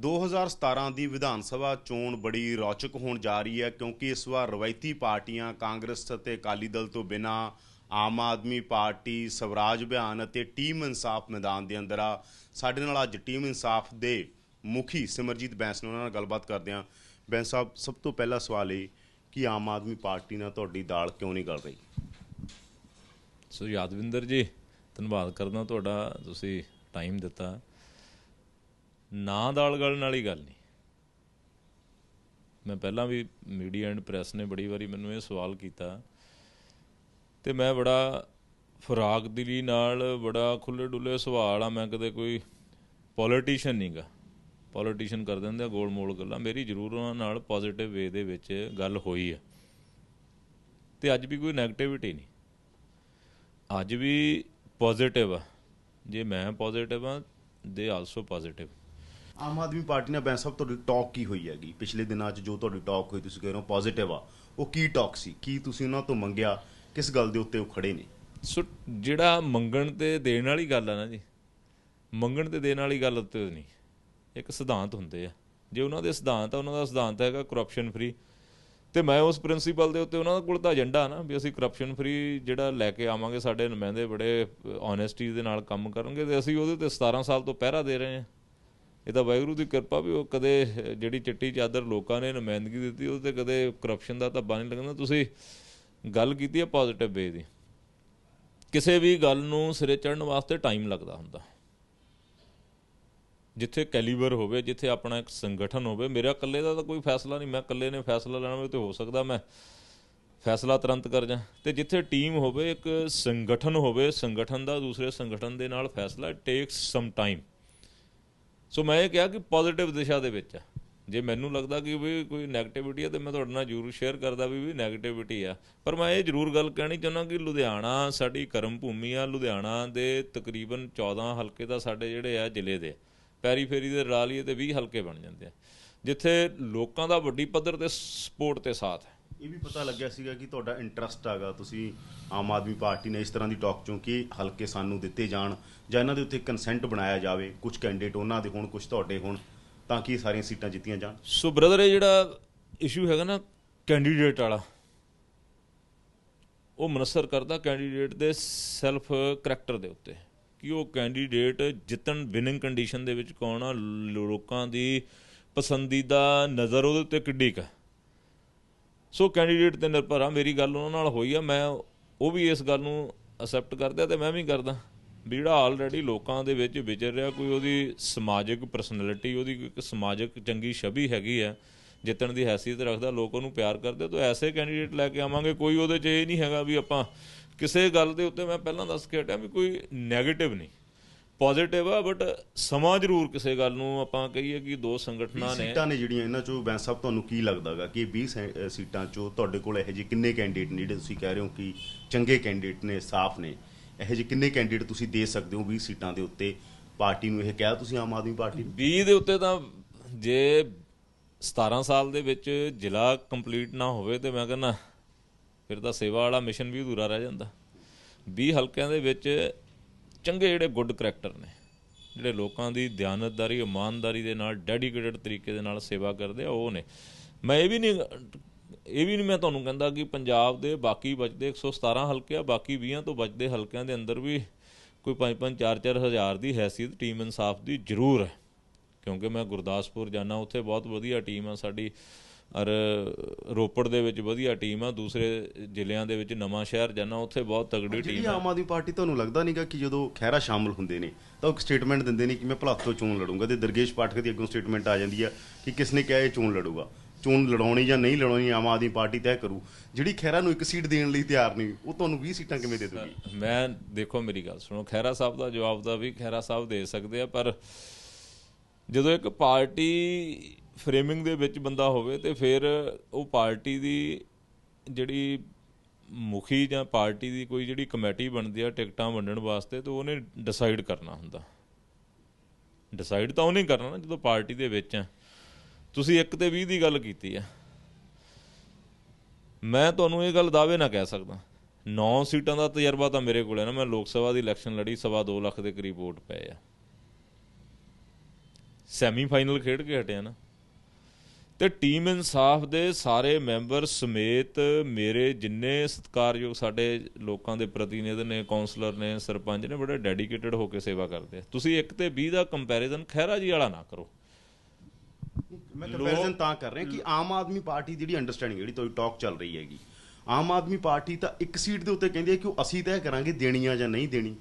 2017 ਦੀ ਵਿਧਾਨ ਸਭਾ ਚੋਣ ਬੜੀ ਰੌਚਕ ਹੋਣ ਜਾ ਰਹੀ ਹੈ ਕਿਉਂਕਿ ਇਸ ਵਾਰ ਰਵਾਇਤੀ ਪਾਰਟੀਆਂ ਕਾਂਗਰਸ ਅਤੇ ਅਕਾਲੀ ਦਲ ਤੋਂ ਬਿਨਾ ਆਮ ਆਦਮੀ ਪਾਰਟੀ, ਸਵਰਾਜ ਅਭਿਆਨ ਅਤੇ ਟੀਮ ਇਨਸਾਫ ਮੈਦਾਨ ਦੇ ਅੰਦਰ ਆ। ਸਾਡੇ ਨਾਲ ਅੱਜ ਟੀਮ ਇਨਸਾਫ ਦੇ ਮੁਖੀ ਸਿਮਰਜੀਤ ਬੈਂਸ ਨੇ ਉਹਨਾਂ ਨਾਲ ਗੱਲਬਾਤ ਕਰਦੇ ਹਾਂ। ਬੈਂਸ ਸਾਹਿਬ, ਸਭ ਤੋਂ ਪਹਿਲਾ ਸਵਾਲ ਇਹ ਕਿ ਆਮ ਆਦਮੀ ਪਾਰਟੀ ਨਾਲ ਤੁਹਾਡੀ ਦਾਲ ਕਿਉਂ ਨਹੀਂ ਗਲ ਰਹੀ? ਸੋ ਯਾਦਵਿੰਦਰ ਜੀ, ਧੰਨਵਾਦ ਕਰਦਾ ਤੁਹਾਡਾ, ਤੁਸੀਂ ਟਾਈਮ ਦਿੱਤਾ। ਨਾਂ ਦਾਲ ਗਲਣ ਵਾਲੀ ਗੱਲ ਨਹੀਂ। ਮੈਂ ਪਹਿਲਾਂ ਵੀ ਮੀਡੀਆ ਐਂਡ ਪ੍ਰੈਸ ਨੇ ਬੜੀ ਵਾਰੀ ਮੈਨੂੰ ਇਹ ਸਵਾਲ ਕੀਤਾ ਤੇ ਮੈਂ ਬੜਾ ਫਰਾਗ ਦਿਲੀ ਨਾਲ ਬੜਾ ਖੁੱਲੇ ਡੁੱਲੇ ਸਵਾਲ ਆ, ਮੈਂ ਕਦੇ ਕੋਈ ਪੋਲੀਟੀਸ਼ੀਅਨ ਨਹੀਂਗਾ ਪੋਲੀਟੀਸ਼ੀਅਨ ਕਰ ਦਿੰਦੇ ਆ ਗੋਲ ਮੋਲ ਗੱਲਾਂ, ਮੇਰੀ ਜ਼ਰੂਰ ਉਹਨਾਂ ਨਾਲ ਪੋਜ਼ਿਟਿਵ ਵੇ ਦੇ ਵਿੱਚ ਗੱਲ ਹੋਈ ਆ। ਤੇ ਅੱਜ ਵੀ ਕੋਈ 네ਗੇਟਿਵਿਟੀ ਨਹੀਂ। ਅੱਜ ਵੀ ਪੋਜ਼ਿਟਿਵ ਆ। ਜੇ ਮੈਂ ਪੋਜ਼ਿਟਿਵ ਆ ਦੇ also positive Aam Aadmi party ਨਾਲ ਬੈਂਸ ਸਾਹਿਬ ਤੁਹਾਡੀ ਟਾਕ ਕੀ ਹੋਈ ਹੈਗੀ। ਪਿਛਲੇ ਦਿਨਾਂ 'ਚ ਜੋ ਤੁਹਾਡੀ ਟਾਕ ਹੋਈ, ਤੁਸੀਂ ਕਹਿ ਰਹੇ ਹੋ ਪੋਜ਼ਿਟਿਵ ਆ। ਉਹ ਕੀ ਟਾਕ ਸੀ? ਕੀ ਤੁਸੀਂ ਉਹਨਾਂ ਤੋਂ ਮੰਗਿਆ? ਕਿਸ ਗੱਲ ਦੇ ਉੱਤੇ ਉਹ ਖੜੇ ਨੇ? ਸੋ, ਜਿਹੜਾ ਮੰਗਣ ਤੇ ਦੇਣ ਵਾਲੀ ਗੱਲ ਆ ਨਾ ਜੀ, ਮੰਗਣ ਤੇ ਦੇਣ ਵਾਲੀ ਗੱਲ ਉੱਤੇ ਨਹੀਂ। ਇੱਕ ਸਿਧਾਂਤ ਹੁੰਦੇ ਆ। ਜੇ ਉਹਨਾਂ ਦੇ ਸਿਧਾਂਤ ਆ, ਉਹਨਾਂ ਦਾ ਸਿਧਾਂਤ ਹੈਗਾ ਕਰਪਸ਼ਨ ਫਰੀ ਤੇ ਮੈਂ ਉਸ ਪ੍ਰਿੰਸੀਪਲ ਦੇ ਉੱਤੇ ਉਹਨਾਂ ਕੋਲ ਤਾਂ ਏਜੰਡਾ ਨਾ, ਵੀ ਅਸੀਂ ਕਰਪਸ਼ਨ ਫਰੀ ਜਿਹੜਾ ਲੈ ਕੇ ਆਵਾਂਗੇ, ਸਾਡੇ ਨੁਮਾਇੰਦੇ ਬੜੇ ਓਨੈਸਟੀ ਦੇ ਨਾਲ ਕੰਮ ਕਰਨਗੇ, ਤੇ ਅਸੀਂ ਉਹਦੇ ਤੇ 17 ਸਾਲ ਤੋਂ ਪਹਿਰਾ ਦੇ ਰਹੇ ਹਾਂ। ਇਹ ਤਾਂ ਵਾਹਿਗੁਰੂ ਦੀ ਕਿਰਪਾ ਵੀ ਉਹ ਕਦੇ ਜਿਹੜੀ ਚਿੱਟੀ ਚਾਦਰ ਲੋਕਾਂ ਨੇ ਨੁਮਾਇੰਦਗੀ ਦਿੱਤੀ ਉਹਦੇ ਤੇ ਕਦੇ ਕਰਪਸ਼ਨ ਦਾ ਧੱਬਾ ਨਹੀਂ ਲੱਗਣਾ। ਤੁਸੀਂ ਗੱਲ ਕੀਤੀ ਹੈ ਪੋਜ਼ਿਟਿਵ ਵੇ ਦੀ। ਕਿਸੇ ਵੀ ਗੱਲ ਨੂੰ ਸਿਰੇ ਚੜਨ ਵਾਸਤੇ ਟਾਈਮ ਲੱਗਦਾ ਹੁੰਦਾ। ਜਿੱਥੇ ਕੈਲੀਬਰ ਹੋਵੇ, ਜਿੱਥੇ ਆਪਣਾ ਇੱਕ ਸੰਗਠਨ ਹੋਵੇ, ਮੇਰਾ ਇਕੱਲੇ ਦਾ ਤਾਂ ਕੋਈ ਫੈਸਲਾ ਨਹੀਂ। ਮੈਂ ਇਕੱਲੇ ਨੇ ਫੈਸਲਾ ਲੈਣਾ ਹੋਵੇ ਤੇ ਹੋ ਸਕਦਾ ਮੈਂ ਫੈਸਲਾ ਤੁਰੰਤ ਕਰ ਜਾ ਤੇ ਜਿੱਥੇ ਟੀਮ ਹੋਵੇ, ਇੱਕ ਸੰਗਠਨ ਹੋਵੇ, ਸੰਗਠਨ ਦਾ ਦੂਸਰੇ ਸੰਗਠਨ ਦੇ ਨਾਲ ਫੈਸਲਾ ਟੇਕਸ ਸਮ ਟਾਈਮ ਸੋ ਮੈਂ ਇਹ ਕਿਹਾ ਕਿ ਪੋਜ਼ਿਟਿਵ ਦਿਸ਼ਾ ਦੇ ਵਿੱਚ ਆ। ਜੇ ਮੈਨੂੰ ਲੱਗਦਾ ਕਿ ਵੀ ਕੋਈ 네ਗੇਟਿਵਿਟੀ ਆ, ਤੇ ਮੈਂ ਤੁਹਾਡੇ ਨਾਲ ਜ਼ਰੂਰ ਸ਼ੇਅਰ ਕਰਦਾ ਵੀ ਵੀ 네ਗੇਟਿਵਿਟੀ ਆ। ਪਰ ਮੈਂ ਇਹ ਜ਼ਰੂਰ ਗੱਲ ਕਹਿਣੀ ਚਾਹੁੰਦਾ ਕਿ ਲੁਧਿਆਣਾ ਸਾਡੀ ਕਰਮ ਭੂਮੀ ਆ। ਲੁਧਿਆਣਾ ਦੇ ਤਕਰੀਬਨ 14 ਹਲਕੇ ਤਾਂ ਸਾਡੇ ਜਿਹੜੇ ਆ ਜ਼ਿਲ੍ਹੇ ਦੇ। ਪੈਰੀ ਫੇਰੀ ਦੇ ਰਲਾ ਲਈਏ ਤੇ 20 ਹਲਕੇ ਬਣ ਜਾਂਦੇ ਆ। ਜਿੱਥੇ ਲੋਕਾਂ ਦਾ ਵੱਡੀ ਪੱਧਰ ਤੇ ਸਪੋਰਟ ਤੇ ਸਾਥ ਹੈ। ਇਹ ਵੀ ਪਤਾ ਲੱਗਿਆ ਸੀਗਾ ਕਿ ਤੁਹਾਡਾ ਇੰਟਰਸਟ ਹੈਗਾ, ਤੁਸੀਂ ਆਮ ਆਦਮੀ ਪਾਰਟੀ ਨੇ ਇਸ ਤਰ੍ਹਾਂ ਦੀ ਟਾਕ ਚੋਂ ਕਿ ਹਲਕੇ ਸਾਨੂੰ ਦਿੱਤੇ ਜਾਣ ਜਾਂ ਇਹਨਾਂ ਦੇ ਉੱਤੇ ਕੰਸੈਂਟ ਬਣਾਇਆ ਜਾਵੇ, ਕੁਝ ਕੈਂਡੀਡੇਟ ਉਹਨਾਂ ਦੇ ਹੋਣ, ਕੁਝ ਤੁਹਾਡੇ ਹੋਣ, ਤਾਂ ਕਿ ਇਹ ਸਾਰੀਆਂ ਸੀਟਾਂ ਜਿੱਤੀਆਂ ਜਾਣ? ਸੋ ਬ੍ਰਦਰ ਇਹ ਜਿਹੜਾ ਇਸ਼ੂ ਹੈਗਾ ਨਾ ਕੈਂਡੀਡੇਟ ਵਾਲਾ, ਉਹ ਮਨਸਰ ਕਰਦਾ ਕੈਂਡੀਡੇਟ ਦੇ ਸੈਲਫ ਕਰੈਕਟਰ ਦੇ ਉੱਤੇ ਕਿ ਉਹ ਕੈਂਡੀਡੇਟ ਜਿੱਤਣ ਵਿਨਿੰਗ ਕੰਡੀਸ਼ਨ ਦੇ ਵਿੱਚ ਕੌਣ ਆ, ਲੋਕਾਂ ਦੀ ਪਸੰਦੀਦਾ ਨਜ਼ਰ ਉਹਦੇ ਉੱਤੇ ਕਿੱਡੀ ਕਾ ਸੋ ਕੈਂਡੀਡੇਟ ਤੇ ਨਿਰਭਰ ਆ, ਮੇਰੀ ਗੱਲ ਉਹਨਾਂ ਨਾਲ ਹੋਈ ਆ, ਮੈਂ ਉਹ ਵੀ ਇਸ ਗੱਲ ਨੂੰ ਅਸੈਪਟ ਕਰਦਾ ਤੇ ਮੈਂ ਵੀ ਕਰਦਾ। ਵੀ ਜਿਹੜਾ ਆਲਰੇਡੀ ਲੋਕਾਂ ਦੇ ਵਿੱਚ ਵਿਚਰ ਰਿਹਾ, ਕੋਈ ਉਹਦੀ ਸਮਾਜਿਕ ਪਰਸਨੈਲਿਟੀ ਉਹਦੀ ਇੱਕ ਸਮਾਜਿਕ ਚੰਗੀ ਛਵੀ ਹੈਗੀ ਆ, ਜਿੱਤਣ ਦੀ ਹੈਸੀਅਤ ਰੱਖਦਾ, ਲੋਕ ਉਹਨੂੰ ਪਿਆਰ ਕਰਦੇ, ਤਾਂ ਐਸੇ ਕੈਂਡੀਡੇਟ ਲੈ ਕੇ ਆਵਾਂਗੇ, ਕੋਈ ਉਹਦੇ 'ਚ ਇਹ ਨਹੀਂ ਹੈਗਾ ਵੀ ਆਪਾਂ ਕਿਸੇ ਗੱਲ ਦੇ ਉੱਤੇ ਮੈਂ ਪਹਿਲਾਂ ਦੱਸ ਕੇ ਹਟਿਆ ਵੀ ਕੋਈ 네ਗੇਟਿਵ ਨਹੀਂ। ਪੋਜ਼ਿਟਿਵ ਆ ਬਟ ਸਮਾਂ ਜ਼ਰੂਰ ਕਿਸੇ ਗੱਲ ਨੂੰ ਆਪਾਂ ਕਹੀਏ ਕਿ ਦੋ ਸੰਗਠਨਾਂ ਨੇ ਸੀਟਾਂ ਨੇ ਜਿਹੜੀਆਂ ਇਹਨਾਂ ਚੋਂ ਬੈਂਸ ਸਾਹਿਬ ਤੁਹਾਨੂੰ ਕੀ ਲੱਗਦਾਗਾ ਕਿ 20 ਸੈ- ਅ, ਸੀਟਾਂ ਚੋਂ ਤੁਹਾਡੇ ਕੋਲ ਇਹੋ ਜਿਹੇ ਕਿੰਨੇ ਕੈਂਡੀਡੇਟ ਨੇ? ਜਿਹੜੇ ਤੁਸੀਂ ਕਹਿ ਰਹੇ ਹੋ ਕਿ ਚੰਗੇ ਕੈਂਡੀਡੇਟ ਨੇ ਸਾਫ਼ ਨੇ ਇਹੋ ਜਿਹੇ ਕਿੰਨੇ ਕੈਂਡੀਡੇਟ ਤੁਸੀਂ ਦੇ ਸਕਦੇ ਹੋ 20 ਸੀਟਾਂ ਦੇ ਉੱਤੇ? ਪਾਰਟੀ ਨੂੰ ਇਹ ਕਿਹਾ ਤੁਸੀਂ ਆਮ ਆਦਮੀ ਪਾਰਟੀ ਨੂੰ? 20 ਦੇ ਉੱਤੇ ਤਾਂ ਜੇ 17 ਸਾਲ ਦੇ ਵਿੱਚ ਜ਼ਿਲ੍ਹਾ ਕੰਪਲੀਟ ਨਾ ਹੋਵੇ ਤੇ ਮੈਂ ਕਹਿੰਦਾ ਫਿਰ ਤਾਂ ਸੇਵਾ ਵਾਲਾ ਮਿਸ਼ਨ ਵੀ ਅਧੂਰਾ ਰਹਿ ਜਾਂਦਾ। 20 ਹਲਕਿਆਂ ਦੇ ਵਿੱਚ ਚੰਗੇ ਜਿਹੜੇ ਗੁੱਡ ਕਰੈਕਟਰ ਨੇ, ਜਿਹੜੇ ਲੋਕਾਂ ਦੀ ਦਿਆਨਤਦਾਰੀ, ਇਮਾਨਦਾਰੀ ਦੇ ਨਾਲ ਡੈਡੀਕੇਟਡ ਤਰੀਕੇ ਦੇ ਨਾਲ ਸੇਵਾ ਕਰਦੇ ਆ, ਉਹ ਨੇ। ਮੈਂ ਇਹ ਵੀ ਨਹੀਂ, ਇਹ ਵੀ ਨਹੀਂ ਮੈਂ ਤੁਹਾਨੂੰ ਕਹਿੰਦਾ ਕਿ ਪੰਜਾਬ ਦੇ ਬਾਕੀ ਬਚਦੇ 117 ਹਲਕੇ ਆ, ਬਾਕੀ 20 ਤੋਂ ਬਚਦੇ ਹਲਕਿਆਂ ਦੇ ਅੰਦਰ ਵੀ ਕੋਈ 5-5 4-4 ਹਜ਼ਾਰ ਦੀ ਹੈਸੀਅਤ ਟੀਮ ਇਨਸਾਫ ਦੀ ਜ਼ਰੂਰ ਹੈ। ਕਿਉਂਕਿ ਮੈਂ ਗੁਰਦਾਸਪੁਰ ਜਾਣਾ ਉੱਥੇ ਬਹੁਤ ਵਧੀਆ ਟੀਮ ਆ ਸਾਡੀ। ਔਰ ਰੋਪੜ ਦੇ ਵਿੱਚ ਵਧੀਆ ਟੀਮ ਆ ਦੂਸਰੇ ਜ਼ਿਲ੍ਹਿਆਂ ਦੇ ਵਿੱਚ ਨਵਾਂ ਸ਼ਹਿਰ ਜਾਣਾ ਉੱਥੇ ਬਹੁਤ ਤਗੜੀ ਟੀਮ ਆ। ਆਮ ਆਦਮੀ ਪਾਰਟੀ ਤੁਹਾਨੂੰ ਲੱਗਦਾ ਨਹੀਂਗਾ ਕਿ ਜਦੋਂ ਖਹਿਰਾ ਸ਼ਾਮਲ ਹੁੰਦੇ ਨੇ ਤਾਂ ਉਹ ਇੱਕ ਸਟੇਟਮੈਂਟ ਦਿੰਦੇ ਨੇ ਕਿ ਮੈਂ ਭਲਾਤ ਚੋਣ ਲੜੂੰਗਾ ਤੇ ਦਰਗੇਸ਼ ਪਾਠਕ ਦੀ ਅੱਗੋਂ ਸਟੇਟਮੈਂਟ ਆ ਜਾਂਦੀ ਆ ਕਿ ਕਿਸ ਨੇ ਕਿਹਾ ਇਹ ਚੋਣ ਲੜੂਗਾ। ਚੋਣ ਲੜਾਉਣੀ ਜਾਂ ਨਹੀਂ ਲੜਾਉਣੀ ਆਮ ਆਦਮੀ ਪਾਰਟੀ ਤੈਅ ਕਰੂ। ਜਿਹੜੀ ਖਹਿਰਾ ਨੂੰ ਇੱਕ ਸੀਟ ਦੇਣ ਲਈ ਤਿਆਰ ਨਹੀਂ ਉਹ ਤੁਹਾਨੂੰ 20 ਸੀਟਾਂ ਕਿਵੇਂ ਦੇ ਦੂਗੀ? ਮੈਂ ਦੇਖੋ ਮੇਰੀ ਗੱਲ ਸੁਣੋ ਖੈਰਾ ਸਾਹਿਬ ਦਾ ਜਵਾਬ ਦਾ ਵੀ ਖੈਰਾ ਸਾਹਿਬ ਦੇ ਸਕਦੇ ਆ ਪਰ ਜਦੋਂ ਇੱਕ ਪਾਰਟੀ ਫਰੇਮਿੰਗ ਦੇ ਵਿੱਚ ਬੰਦਾ ਹੋਵੇ ਤੇ ਫਿਰ ਉਹ ਪਾਰਟੀ ਦੀ ਜਿਹੜੀ ਮੁਖੀ ਜਾਂ ਪਾਰਟੀ ਦੀ ਕੋਈ ਜਿਹੜੀ ਕਮੇਟੀ ਬਣਦੀ ਆ ਟਿਕਟਾਂ ਵੰਡਣ ਵਾਸਤੇ, ਤੇ ਉਹਨੇ ਡਿਸਾਈਡ ਕਰਨਾ ਹੁੰਦਾ। ਡਿਸਾਈਡ ਤਾਂ ਉਹਨੇ ਕਰਨਾ ਨਾ ਜਦੋਂ ਪਾਰਟੀ ਦੇ ਵਿੱਚ ਆ। ਤੁਸੀਂ 1 ਤੇ 20 ਦੀ ਗੱਲ ਕੀਤੀ ਆ। ਮੈਂ ਤੁਹਾਨੂੰ ਇਹ ਗੱਲ ਦਾਅਵੇ ਨਾ ਕਹਿ ਸਕਦਾ। 9 ਸੀਟਾਂ ਦਾ ਤਜਰਬਾ ਤਾਂ ਮੇਰੇ ਕੋਲ ਹੈ ਨਾ। ਮੈਂ ਲੋਕ ਸਭਾ ਦੀ ਇਲੈਕਸ਼ਨ ਲੜੀ, ਸਵਾ 2 ਲੱਖ ਦੇ ਕਰੀਬ ਵੋਟ ਪਏ ਆ। ਸੈਮੀ ਫਾਈਨਲ ਖੇਡ ਕੇ ਹਟਿਆ ਨਾ। ਤੇ ਟੀਮ ਇਨਸਾਫ ਦੇ ਸਾਰੇ ਮੈਂਬਰ ਸਮੇਤ ਮੇਰੇ ਜਿੰਨੇ ਸਤਿਕਾਰਯੋਗ ਸਾਡੇ ਲੋਕਾਂ ਦੇ ਪ੍ਰਤੀਨਿਧ ਨੇ ਕਾਉਂਸਲਰ ਨੇ, ਸਰਪੰਚ ਨੇ, ਬੜੇ ਡੈਡੀਕੇਟਿਡ ਹੋ ਕੇ ਸੇਵਾ ਕਰਦੇ ਆ। ਤੁਸੀਂ 1 ਤੇ 20 ਦਾ ਕੰਪੈਰੀਜ਼ਨ ਖਹਿਰਾ ਜੀ ਵਾਲਾ ਨਾ ਕਰੋ। ਮੈਂ ਕੰਪੈਰੀਜ਼ਨ ਤਾਂ ਕਰ ਰਿਹਾ ਕਿ ਆਮ ਆਦਮੀ ਪਾਰਟੀ ਦੀ ਜਿਹੜੀ ਅੰਡਰਸਟੈਂਡਿੰਗ ਜਿਹੜੀ ਤੁਹਾਡੀ ਟਾਕ ਚੱਲ ਰਹੀ ਹੈਗੀ, ਆਮ ਆਦਮੀ ਪਾਰਟੀ ਤਾਂ ਇੱਕ ਸੀਟ ਦੇ ਉੱਤੇ ਕਹਿੰਦੀ ਹੈ ਕਿ ਉਹ ਅਸੀਂ ਤੈਅ ਕਰਾਂਗੇ ਦੇਣੀ ਆ ਜਾਂ ਨਹੀਂ ਦੇਣੀ।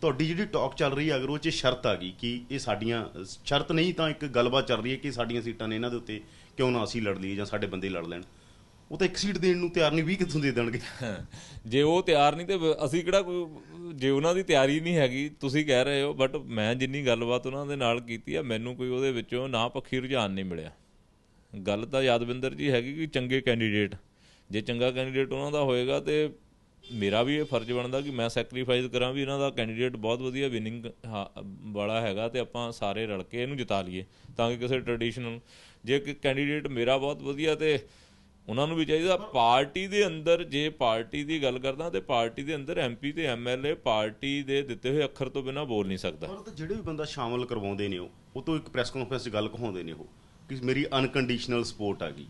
ਤੁਹਾਡੀ ਜਿਹੜੀ ਟਾਕ ਚੱਲ ਰਹੀ ਹੈ, ਅਗਰ ਉਹ 'ਚ ਸ਼ਰਤ ਆ ਗਈ ਕਿ ਇਹ ਸਾਡੀਆਂ, ਸ਼ਰਤ ਨਹੀਂ ਤਾਂ ਇੱਕ ਗੱਲਬਾਤ ਚੱਲ ਰਹੀ ਹੈ ਕਿ ਸਾਡੀਆਂ ਸੀਟਾਂ ਨੇ ਇਹਨਾਂ ਦੇ ਉੱਤੇ ਕਿਉਂ ਨਾ ਅਸੀਂ ਲੜ ਲਈਏ ਜਾਂ ਸਾਡੇ ਬੰਦੇ ਲੜ ਲੈਣ? ਉਹ ਤਾਂ ਇੱਕ ਸੀਟ ਦੇਣ ਨੂੰ ਤਿਆਰ ਨਹੀਂ 20 ਕਿੱਥੋਂ ਦੇ ਦੇਣਗੇ? ਜੇ ਉਹ ਤਿਆਰ ਨਹੀਂ ਤੇ ਅਸੀਂ ਕਿਹੜਾ ਕੋਈ ਜੇ ਉਹਨਾਂ ਦੀ ਤਿਆਰੀ ਨਹੀਂ ਹੈਗੀ, ਤੁਸੀਂ ਕਹਿ ਰਹੇ ਹੋ ਬਟ ਮੈਂ ਜਿੰਨੀ ਗੱਲਬਾਤ ਉਹਨਾਂ ਦੇ ਨਾਲ ਕੀਤੀ ਆ, ਮੈਨੂੰ ਕੋਈ ਉਹਦੇ ਵਿੱਚੋਂ ਨਾ ਪੱਖੀ ਰੁਝਾਨ ਨਹੀਂ ਮਿਲਿਆ। ਗੱਲ ਤਾਂ ਯਾਦਵਿੰਦਰ ਜੀ ਹੈਗੀ ਕਿ ਚੰਗੇ ਕੈਂਡੀਡੇਟ ਜੇ ਚੰਗਾ ਕੈਂਡੀਡੇਟ ਉਹਨਾਂ ਦਾ ਹੋਏਗਾ ਤੇ ਮੇਰਾ ਵੀ ਇਹ ਫਰਜ਼ ਬਣਦਾ ਕਿ ਮੈਂ ਸੈਕਰੀਫਾਈਸ ਕਰਾਂ ਵੀ ਇਹਨਾਂ ਦਾ ਕੈਂਡੀਡੇਟ ਬਹੁਤ ਵਧੀਆ ਵਿਨਿੰਗ ਵਾਲਾ ਹੈਗਾ ਤੇ ਆਪਾਂ ਸਾਰੇ ਰਲ ਕੇ ਇਹਨੂੰ ਜਿਤਾ ਲਈਏ, ਤਾਂ ਕਿ ਕਿਸੇ ਟ੍ਰੈਡੀਸ਼ਨਲ ਜੇ ਕਿ ਕੈਂਡੀਡੇਟ ਮੇਰਾ ਬਹੁਤ ਵਧੀਆ ਤੇ ਉਹਨਾਂ ਨੂੰ ਵੀ ਚਾਹੀਦਾ, ਪਾਰਟੀ ਦੇ ਅੰਦਰ ਜੇ ਪਾਰਟੀ ਦੀ ਗੱਲ ਕਰਦਾ ਤੇ ਪਾਰਟੀ ਦੇ ਅੰਦਰ ਐਮਪੀ ਤੇ ਐਮਐਲਏ ਪਾਰਟੀ ਦੇ ਦਿੱਤੇ ਹੋਏ ਅੱਖਰ ਤੋਂ ਬਿਨਾ ਬੋਲ ਨਹੀਂ ਸਕਦਾ। ਪਰ ਜਿਹੜੇ ਵੀ ਬੰਦਾ ਸ਼ਾਮਲ ਕਰਵਾਉਂਦੇ ਨੇ ਉਹ ਉਹ ਤੋਂ ਇੱਕ ਪ੍ਰੈਸ ਕਾਨਫਰੰਸ 'ਚ ਗੱਲ ਕਹਾਉਂਦੇ ਨੇ ਉਹ, ਕਿ ਮੇਰੀ ਅਨਕੰਡੀਸ਼ਨਲ ਸਪੋਰਟ ਆ ਗਈ।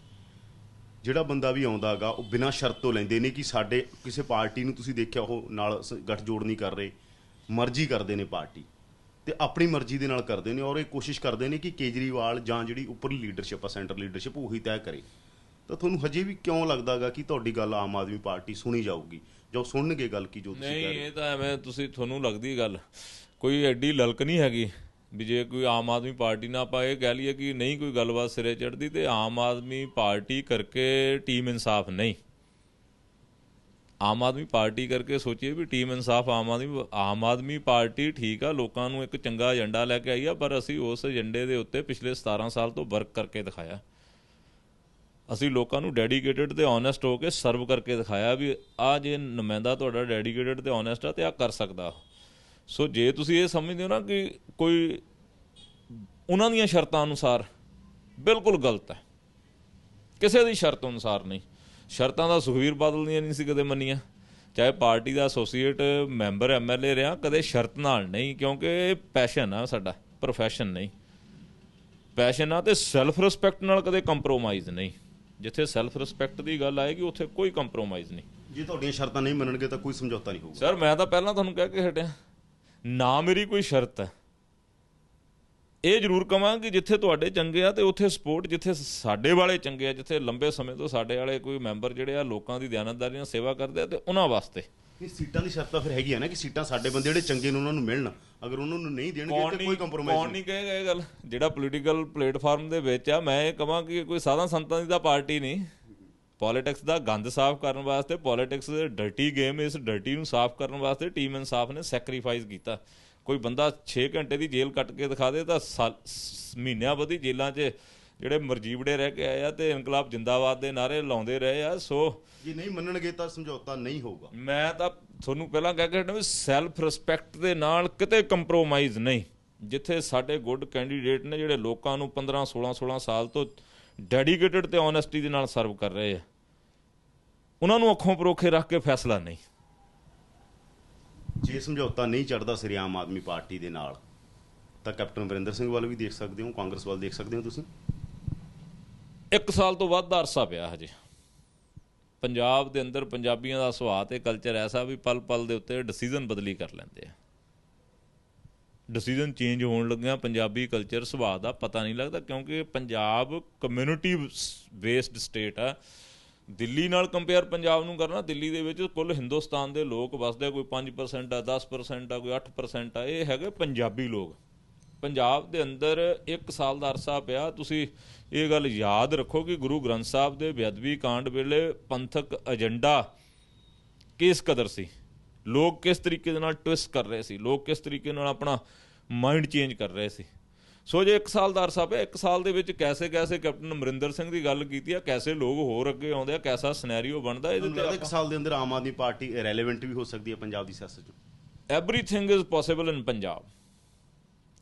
ਜਿਹੜਾ ਬੰਦਾ ਵੀ ਆਉਂਦਾਗਾ ਉਹ ਬਿਨਾਂ ਸ਼ਰਤ ਤੋਂ ਲੈਂਦੇ ਨੇ ਕਿ ਸਾਡੇ ਕਿਸੇ ਪਾਰਟੀ ਨੂੰ ਤੁਸੀਂ ਦੇਖਿਆ ਉਹ ਨਾਲ ਸ- ਗੱਠਜੋੜ ਨਹੀਂ ਕਰ ਰਹੇ, ਮਰਜ਼ੀ ਕਰਦੇ ਨੇ ਪਾਰਟੀ। ਤੇ ਆਪਣੀ ਮਰਜ਼ੀ ਦੇ ਨਾਲ ਕਰਦੇ ਨੇ ਔਰ ਇਹ ਕੋਸ਼ਿਸ਼ ਕਰਦੇ ਨੇ ਕਿ ਕੇਜਰੀਵਾਲ ਜਾਂ ਜਿਹੜੀ ਉੱਪਰਲੀ ਲੀਡਰਸ਼ਿਪ ਆ ਸੈਂਟਰ ਲੀਡਰਸ਼ਿਪ ਉਹੀ ਤੈਅ ਕਰੇ। ਤਾਂ ਤੁਹਾਨੂੰ ਹਜੇ ਵੀ ਕਿਉਂ ਲੱਗਦਾਗਾ ਕਿ ਤੁਹਾਡੀ ਗੱਲ ਆਮ ਆਦਮੀ ਪਾਰਟੀ ਸੁਣੀ ਜਾਊਗੀ? ਜਾਂ ਸੁਣਨਗੇ ਗੱਲ ਕੀ ਜੋ ਤੁਸੀਂ ਨਹੀਂ? ਇਹ ਤਾਂ ਐਵੇਂ ਤੁਸੀਂ ਤੁਹਾਨੂੰ ਲੱਗਦੀ ਗੱਲ। ਕੋਈ ਐਡੀ ਲਲਕ ਨਹੀਂ ਹੈਗੀ ਵੀ ਜੇ ਕੋਈ ਆਮ ਆਦਮੀ ਪਾਰਟੀ ਨਾਲ ਆਪਾਂ ਇਹ ਕਹਿ ਲਈਏ ਕਿ ਨਹੀਂ ਕੋਈ ਗੱਲਬਾਤ ਸਿਰੇ ਚੜਦੀ ਤੇ ਆਮ ਆਦਮੀ ਪਾਰਟੀ ਕਰਕੇ ਟੀਮ ਇਨਸਾਫ ਨਹੀਂ। ਆਮ ਆਦਮੀ ਪਾਰਟੀ ਕਰਕੇ ਸੋਚੀਏ ਵੀ ਟੀਮ ਇਨਸਾਫ ਆਮ ਆਦਮੀ ਆਮ ਆਦਮੀ ਪਾਰਟੀ ਠੀਕ ਆ, ਲੋਕਾਂ ਨੂੰ ਇੱਕ ਚੰਗਾ ਏਜੰਡਾ ਲੈ ਕੇ ਆਈ ਆ, ਪਰ ਅਸੀਂ ਉਸ ਏਜੰਡੇ ਦੇ ਉੱਤੇ ਪਿਛਲੇ 17 ਸਾਲ ਤੋਂ ਵਰਕ ਕਰਕੇ ਦਿਖਾਇਆ। ਅਸੀਂ ਲੋਕਾਂ ਨੂੰ ਡੈਡੀਕੇਟਿਡ ਤੇ ਓਨੈਸਟ ਹੋ ਕੇ ਸਰਵ ਕਰਕੇ ਦਿਖਾਇਆ ਵੀ ਆ ਜੇ ਨੁਮਾਇੰਦਾ ਤੁਹਾਡਾ ਡੈਡੀਕੇਟਿਡ ਤੇ ਓਨੈਸਟ ਆ ਤੇ ਆ ਕਰ ਸਕਦਾ ਸੋ ਜੇ ਤੁਸੀਂ ਇਹ ਸਮਝਦੇ ਹੋ ਨਾ ਕਿ ਕੋਈ ਉਹਨਾਂ ਦੀਆਂ ਸ਼ਰਤਾਂ ਅਨੁਸਾਰ ਬਿਲਕੁਲ ਗਲਤ ਹੈ, ਕਿਸੇ ਦੀ ਸ਼ਰਤ ਅਨੁਸਾਰ ਨਹੀਂ। ਸ਼ਰਤਾਂ ਦਾ ਸੁਖਵੀਰ ਬਾਦਲ ਦੀਆਂ ਨਹੀਂ ਸੀ ਕਦੇ ਮੰਨੀਆਂ। ਚਾਹੇ ਪਾਰਟੀ ਦਾ ਐਸੋਸੀਏਟ ਮੈਂਬਰ ਐਮਐਲਏ ਰਿਹਾ ਕਦੇ ਸ਼ਰਤ ਨਾਲ ਨਹੀਂ ਕਿਉਂਕਿ ਪੈਸ਼ਨ ਆ ਸਾਡਾ ਪ੍ਰੋਫੈਸ਼ਨ ਨਹੀਂ। ਪੈਸ਼ਨ ਆ ਤੇ ਸੈਲਫ ਰਿਸਪੈਕਟ ਨਾਲ ਕਦੇ ਕੰਪਰੋਮਾਈਜ਼ ਨਹੀਂ। ਜਿੱਥੇ ਸੈਲਫ ਰਿਸਪੈਕਟ ਦੀ ਗੱਲ ਆਏਗੀ ਉੱਥੇ ਕੋਈ ਕੰਪਰੋਮਾਈਜ਼ ਨਹੀਂ। ਜੇ ਤੁਹਾਡੀਆਂ ਸ਼ਰਤਾਂ ਨਹੀਂ ਮੰਨਣਗੇ ਤਾਂ ਕੋਈ ਸਮਝੌਤਾ ਨਹੀਂ ਹੋਊਗਾ। ਸਰ ਮੈਂ ਤਾਂ ਪਹਿਲਾਂ ਤੁਹਾਨੂੰ ਕਹਿ ਕੇ ਹਟਿਆ। ਨਾ ਮੇਰੀ ਕੋਈ ਸ਼ਰਤ ਹੈ। ਇਹ ਜ਼ਰੂਰ ਕਵਾਂ ਕਿ ਜਿੱਥੇ ਤੁਹਾਡੇ ਚੰਗੇ ਆ ਤੇ ਉੱਥੇ ਸਪੋਰਟ ਜਿੱਥੇ ਸਾਡੇ ਵਾਲੇ ਚੰਗੇ ਆ ਜਿੱਥੇ ਲੰਬੇ ਸਮੇਂ ਤੋਂ ਸਾਡੇ ਵਾਲੇ ਕੋਈ ਮੈਂਬਰ ਜਿਹੜੇ ਆ ਲੋਕਾਂ ਦੀ ਦਿਆਨਤਦਾਰੀ ਨਾਲ ਸੇਵਾ ਕਰਦੇ ਆ ਤੇ ਉਹਨਾਂ ਵਾਸਤੇ। ਇਹ ਸੀਟਾਂ ਦੀ ਸ਼ਰਤ ਤਾਂ ਫਿਰ ਹੈਗੀ ਆ ਨਾ ਕਿ ਸੀਟਾਂ ਸਾਡੇ ਬੰਦੇ ਜਿਹੜੇ ਚੰਗੇ ਨੇ ਉਹਨਾਂ ਨੂੰ ਮਿਲਣ। ਅਗਰ ਉਹਨਾਂ ਨੂੰ ਨਹੀਂ ਦੇਣਗੇ ਕੌਣ ਤਾਂ ਕੋਈ ਕੌਣ ਕੰਪਰੋਮਾਈਜ਼ ਨਹੀਂ ਕਹੇਗਾ ਇਹ ਗੱਲ। ਜਿਹੜਾ ਪੋਲੀਟੀਕਲ ਪਲੇਟਫਾਰਮ ਦੇ ਵਿੱਚ ਆ ਮੈਂ ਇਹ ਕਹਾਂ ਕਿ ਕੋਈ ਸਾਧਾ ਸੰਤਾਂ ਦੀ ਤਾਂ ਪਾਰਟੀ ਨਹੀਂ। ਪੋਲਿਟਿਕਸ ਦਾ ਗੰਦ ਸਾਫ਼ ਕਰਨ ਵਾਸਤੇ ਪੋਲਿਟਿਕਸ ਦੇ ਡਰਟੀ ਗੇਮ ਇਸ ਡਰਟੀ ਨੂੰ ਸਾਫ਼ ਕਰਨ ਵਾਸਤੇ ਟੀਮ ਇਨਸਾਫ ਨੇ ਸੈਕਰੀਫਾਈਸ ਕੀਤਾ। ਕੋਈ ਬੰਦਾ 6 ਘੰਟੇ ਦੀ ਜੇਲ੍ਹ ਕੱਟ ਕੇ ਦਿਖਾ ਦੇ ਤਾਂ ਮਹੀਨਿਆਂ ਬੱਧੀ ਜੇਲ੍ਹਾਂ 'ਚ ਜਿਹੜੇ ਮਰਜੀਵੜੇ ਰਹਿ ਕੇ ਆਏ ਆ ਤੇ ਇਨਕਲਾਬ ਜਿੰਦਾਬਾਦ ਦੇ ਨਾਰੇ ਲਾਉਂਦੇ ਰਹੇ ਆ ਸੋ ਜੇ ਨਹੀਂ ਮੰਨਣਗੇ ਤਾਂ ਸਮਝੌਤਾ ਨਹੀਂ ਹੋਊਗਾ। ਮੈਂ ਤਾਂ ਤੁਹਾਨੂੰ ਪਹਿਲਾਂ ਕਹਿ ਕੇ ਹਟਿਆ ਵੀ ਸੈਲਫ ਰਿਸਪੈਕਟ ਦੇ ਨਾਲ ਕਿਤੇ ਕੰਪਰੋਮਾਈਜ਼ ਨਹੀਂ। ਜਿੱਥੇ ਸਾਡੇ ਗੁੱਡ ਕੈਂਡੀਡੇਟ ਨੇ ਜਿਹੜੇ ਲੋਕਾਂ ਨੂੰ 15 16 16 ਸਾਲ ਤੋਂ ਡੈਡੀਕੇਟਿਡ ਤੇ ਓਨੈਸਟੀ ਦੇ ਨਾਲ ਸਰਵ ਕਰ ਰਹੇ ਆ ਉਹਨਾਂ ਨੂੰ ਅੱਖੋਂ ਪਰੋਖੇ ਰੱਖ ਕੇ ਫੈਸਲਾ ਨਹੀਂ। ਜੇ ਸਮਝੌਤਾ ਨਹੀਂ ਚੜਦਾ ਸਿਰੇ ਆਮ ਆਦਮੀ ਪਾਰਟੀ ਦੇ ਨਾਲ, ਤਾਂ ਕੈਪਟਨ ਅਮਰਿੰਦਰ ਸਿੰਘ ਵੱਲ ਵੀ ਦੇਖ ਸਕਦੇ ਹੋ, ਕਾਂਗਰਸ ਵੱਲ ਦੇਖ ਸਕਦੇ ਹੋ ਤੁਸੀਂ? ਇੱਕ ਸਾਲ ਤੋਂ ਵੱਧ ਦਾ ਅਰਸਾ ਪਿਆ ਹਜੇ। ਪੰਜਾਬ ਦੇ ਅੰਦਰ ਪੰਜਾਬੀਆਂ ਦਾ ਸੁਭਾਅ ਤੇ ਕਲਚਰ ਐਸਾ ਵੀ ਪਲ ਪਲ ਦੇ ਉੱਤੇ ਡਿਸੀਜਨ ਬਦਲੀ ਕਰ ਲੈਂਦੇ ਆ। ਡਿਸੀਜਨ ਚੇਂਜ ਹੋਣ ਲੱਗਿਆ ਪੰਜਾਬੀ ਕਲਚਰ ਸੁਭਾਅ ਦਾ ਪਤਾ ਨਹੀਂ ਲੱਗਦਾ ਕਿਉਂਕਿ ਪੰਜਾਬ ਕਮਿਊਨਿਟੀ ਬੇਸਡ ਸਟੇਟ ਆ। ਦਿੱਲੀ ਨਾਲ ਕੰਪੇਅਰ ਪੰਜਾਬ ਨੂੰ ਕਰਨਾ ਦਿੱਲੀ ਦੇ ਵਿੱਚ ਕੁੱਲ ਹਿੰਦੁਸਤਾਨ ਦੇ ਲੋਕ ਵਸਦੇ ਆ, ਕੋਈ 5% ਆ 10% ਆ ਕੋਈ 8% ਆ ਇਹ ਹੈਗੇ ਪੰਜਾਬੀ ਲੋਕ। ਪੰਜਾਬ ਦੇ ਅੰਦਰ 1 ਸਾਲ ਦਾ ਅਰਸਾ ਪਿਆ ਤੁਸੀਂ ਇਹ ਗੱਲ ਯਾਦ ਰੱਖੋ ਕਿ ਗੁਰੂ ਗ੍ਰੰਥ ਸਾਹਿਬ ਦੇ ਬੇਅਦਬੀ ਕਾਂਡ ਵੇਲੇ ਪੰਥਕ ਏਜੰਡਾ ਕਿਸ ਕਦਰ ਸੀ? ਲੋਕ ਕਿਸ ਤਰੀਕੇ ਦੇ ਨਾਲ ਟਵਿਸਟ ਕਰ ਰਹੇ ਸੀ? ਲੋਕ ਕਿਸ ਤਰੀਕੇ ਨਾਲ ਆਪਣਾ ਮਾਈਂਡ ਚੇਂਜ ਕਰ ਰਹੇ ਸੀ? ਸੋ ਜੇ 1 ਸਾਲ ਦਾ ਅਰਸਾ ਪਿਆ 1 ਸਾਲ ਦੇ ਵਿੱਚ ਕੈਸੇ ਕੈਸੇ ਕੈਪਟਨ ਅਮਰਿੰਦਰ ਸਿੰਘ ਦੀ ਗੱਲ ਕੀਤੀ ਆ ਕੈਸੇ ਲੋਕ ਹੋਰ ਅੱਗੇ ਆਉਂਦੇ ਆ ਕੈਸਾ ਸਿਨੈਰੀਓ ਬਣਦਾ ਇਹਦੇ ਤੇ ਲੱਗਦਾ ਇੱਕ ਸਾਲ ਦੇ ਅੰਦਰ ਆਮ ਆਦਮੀ ਪਾਰਟੀ ਰੈਲੇਵੈਂਟ ਵੀ ਹੋ ਸਕਦੀ ਹੈ ਪੰਜਾਬ ਦੀ ਸਿਆਸਤ 'ਚ। Everything is possible in Punjab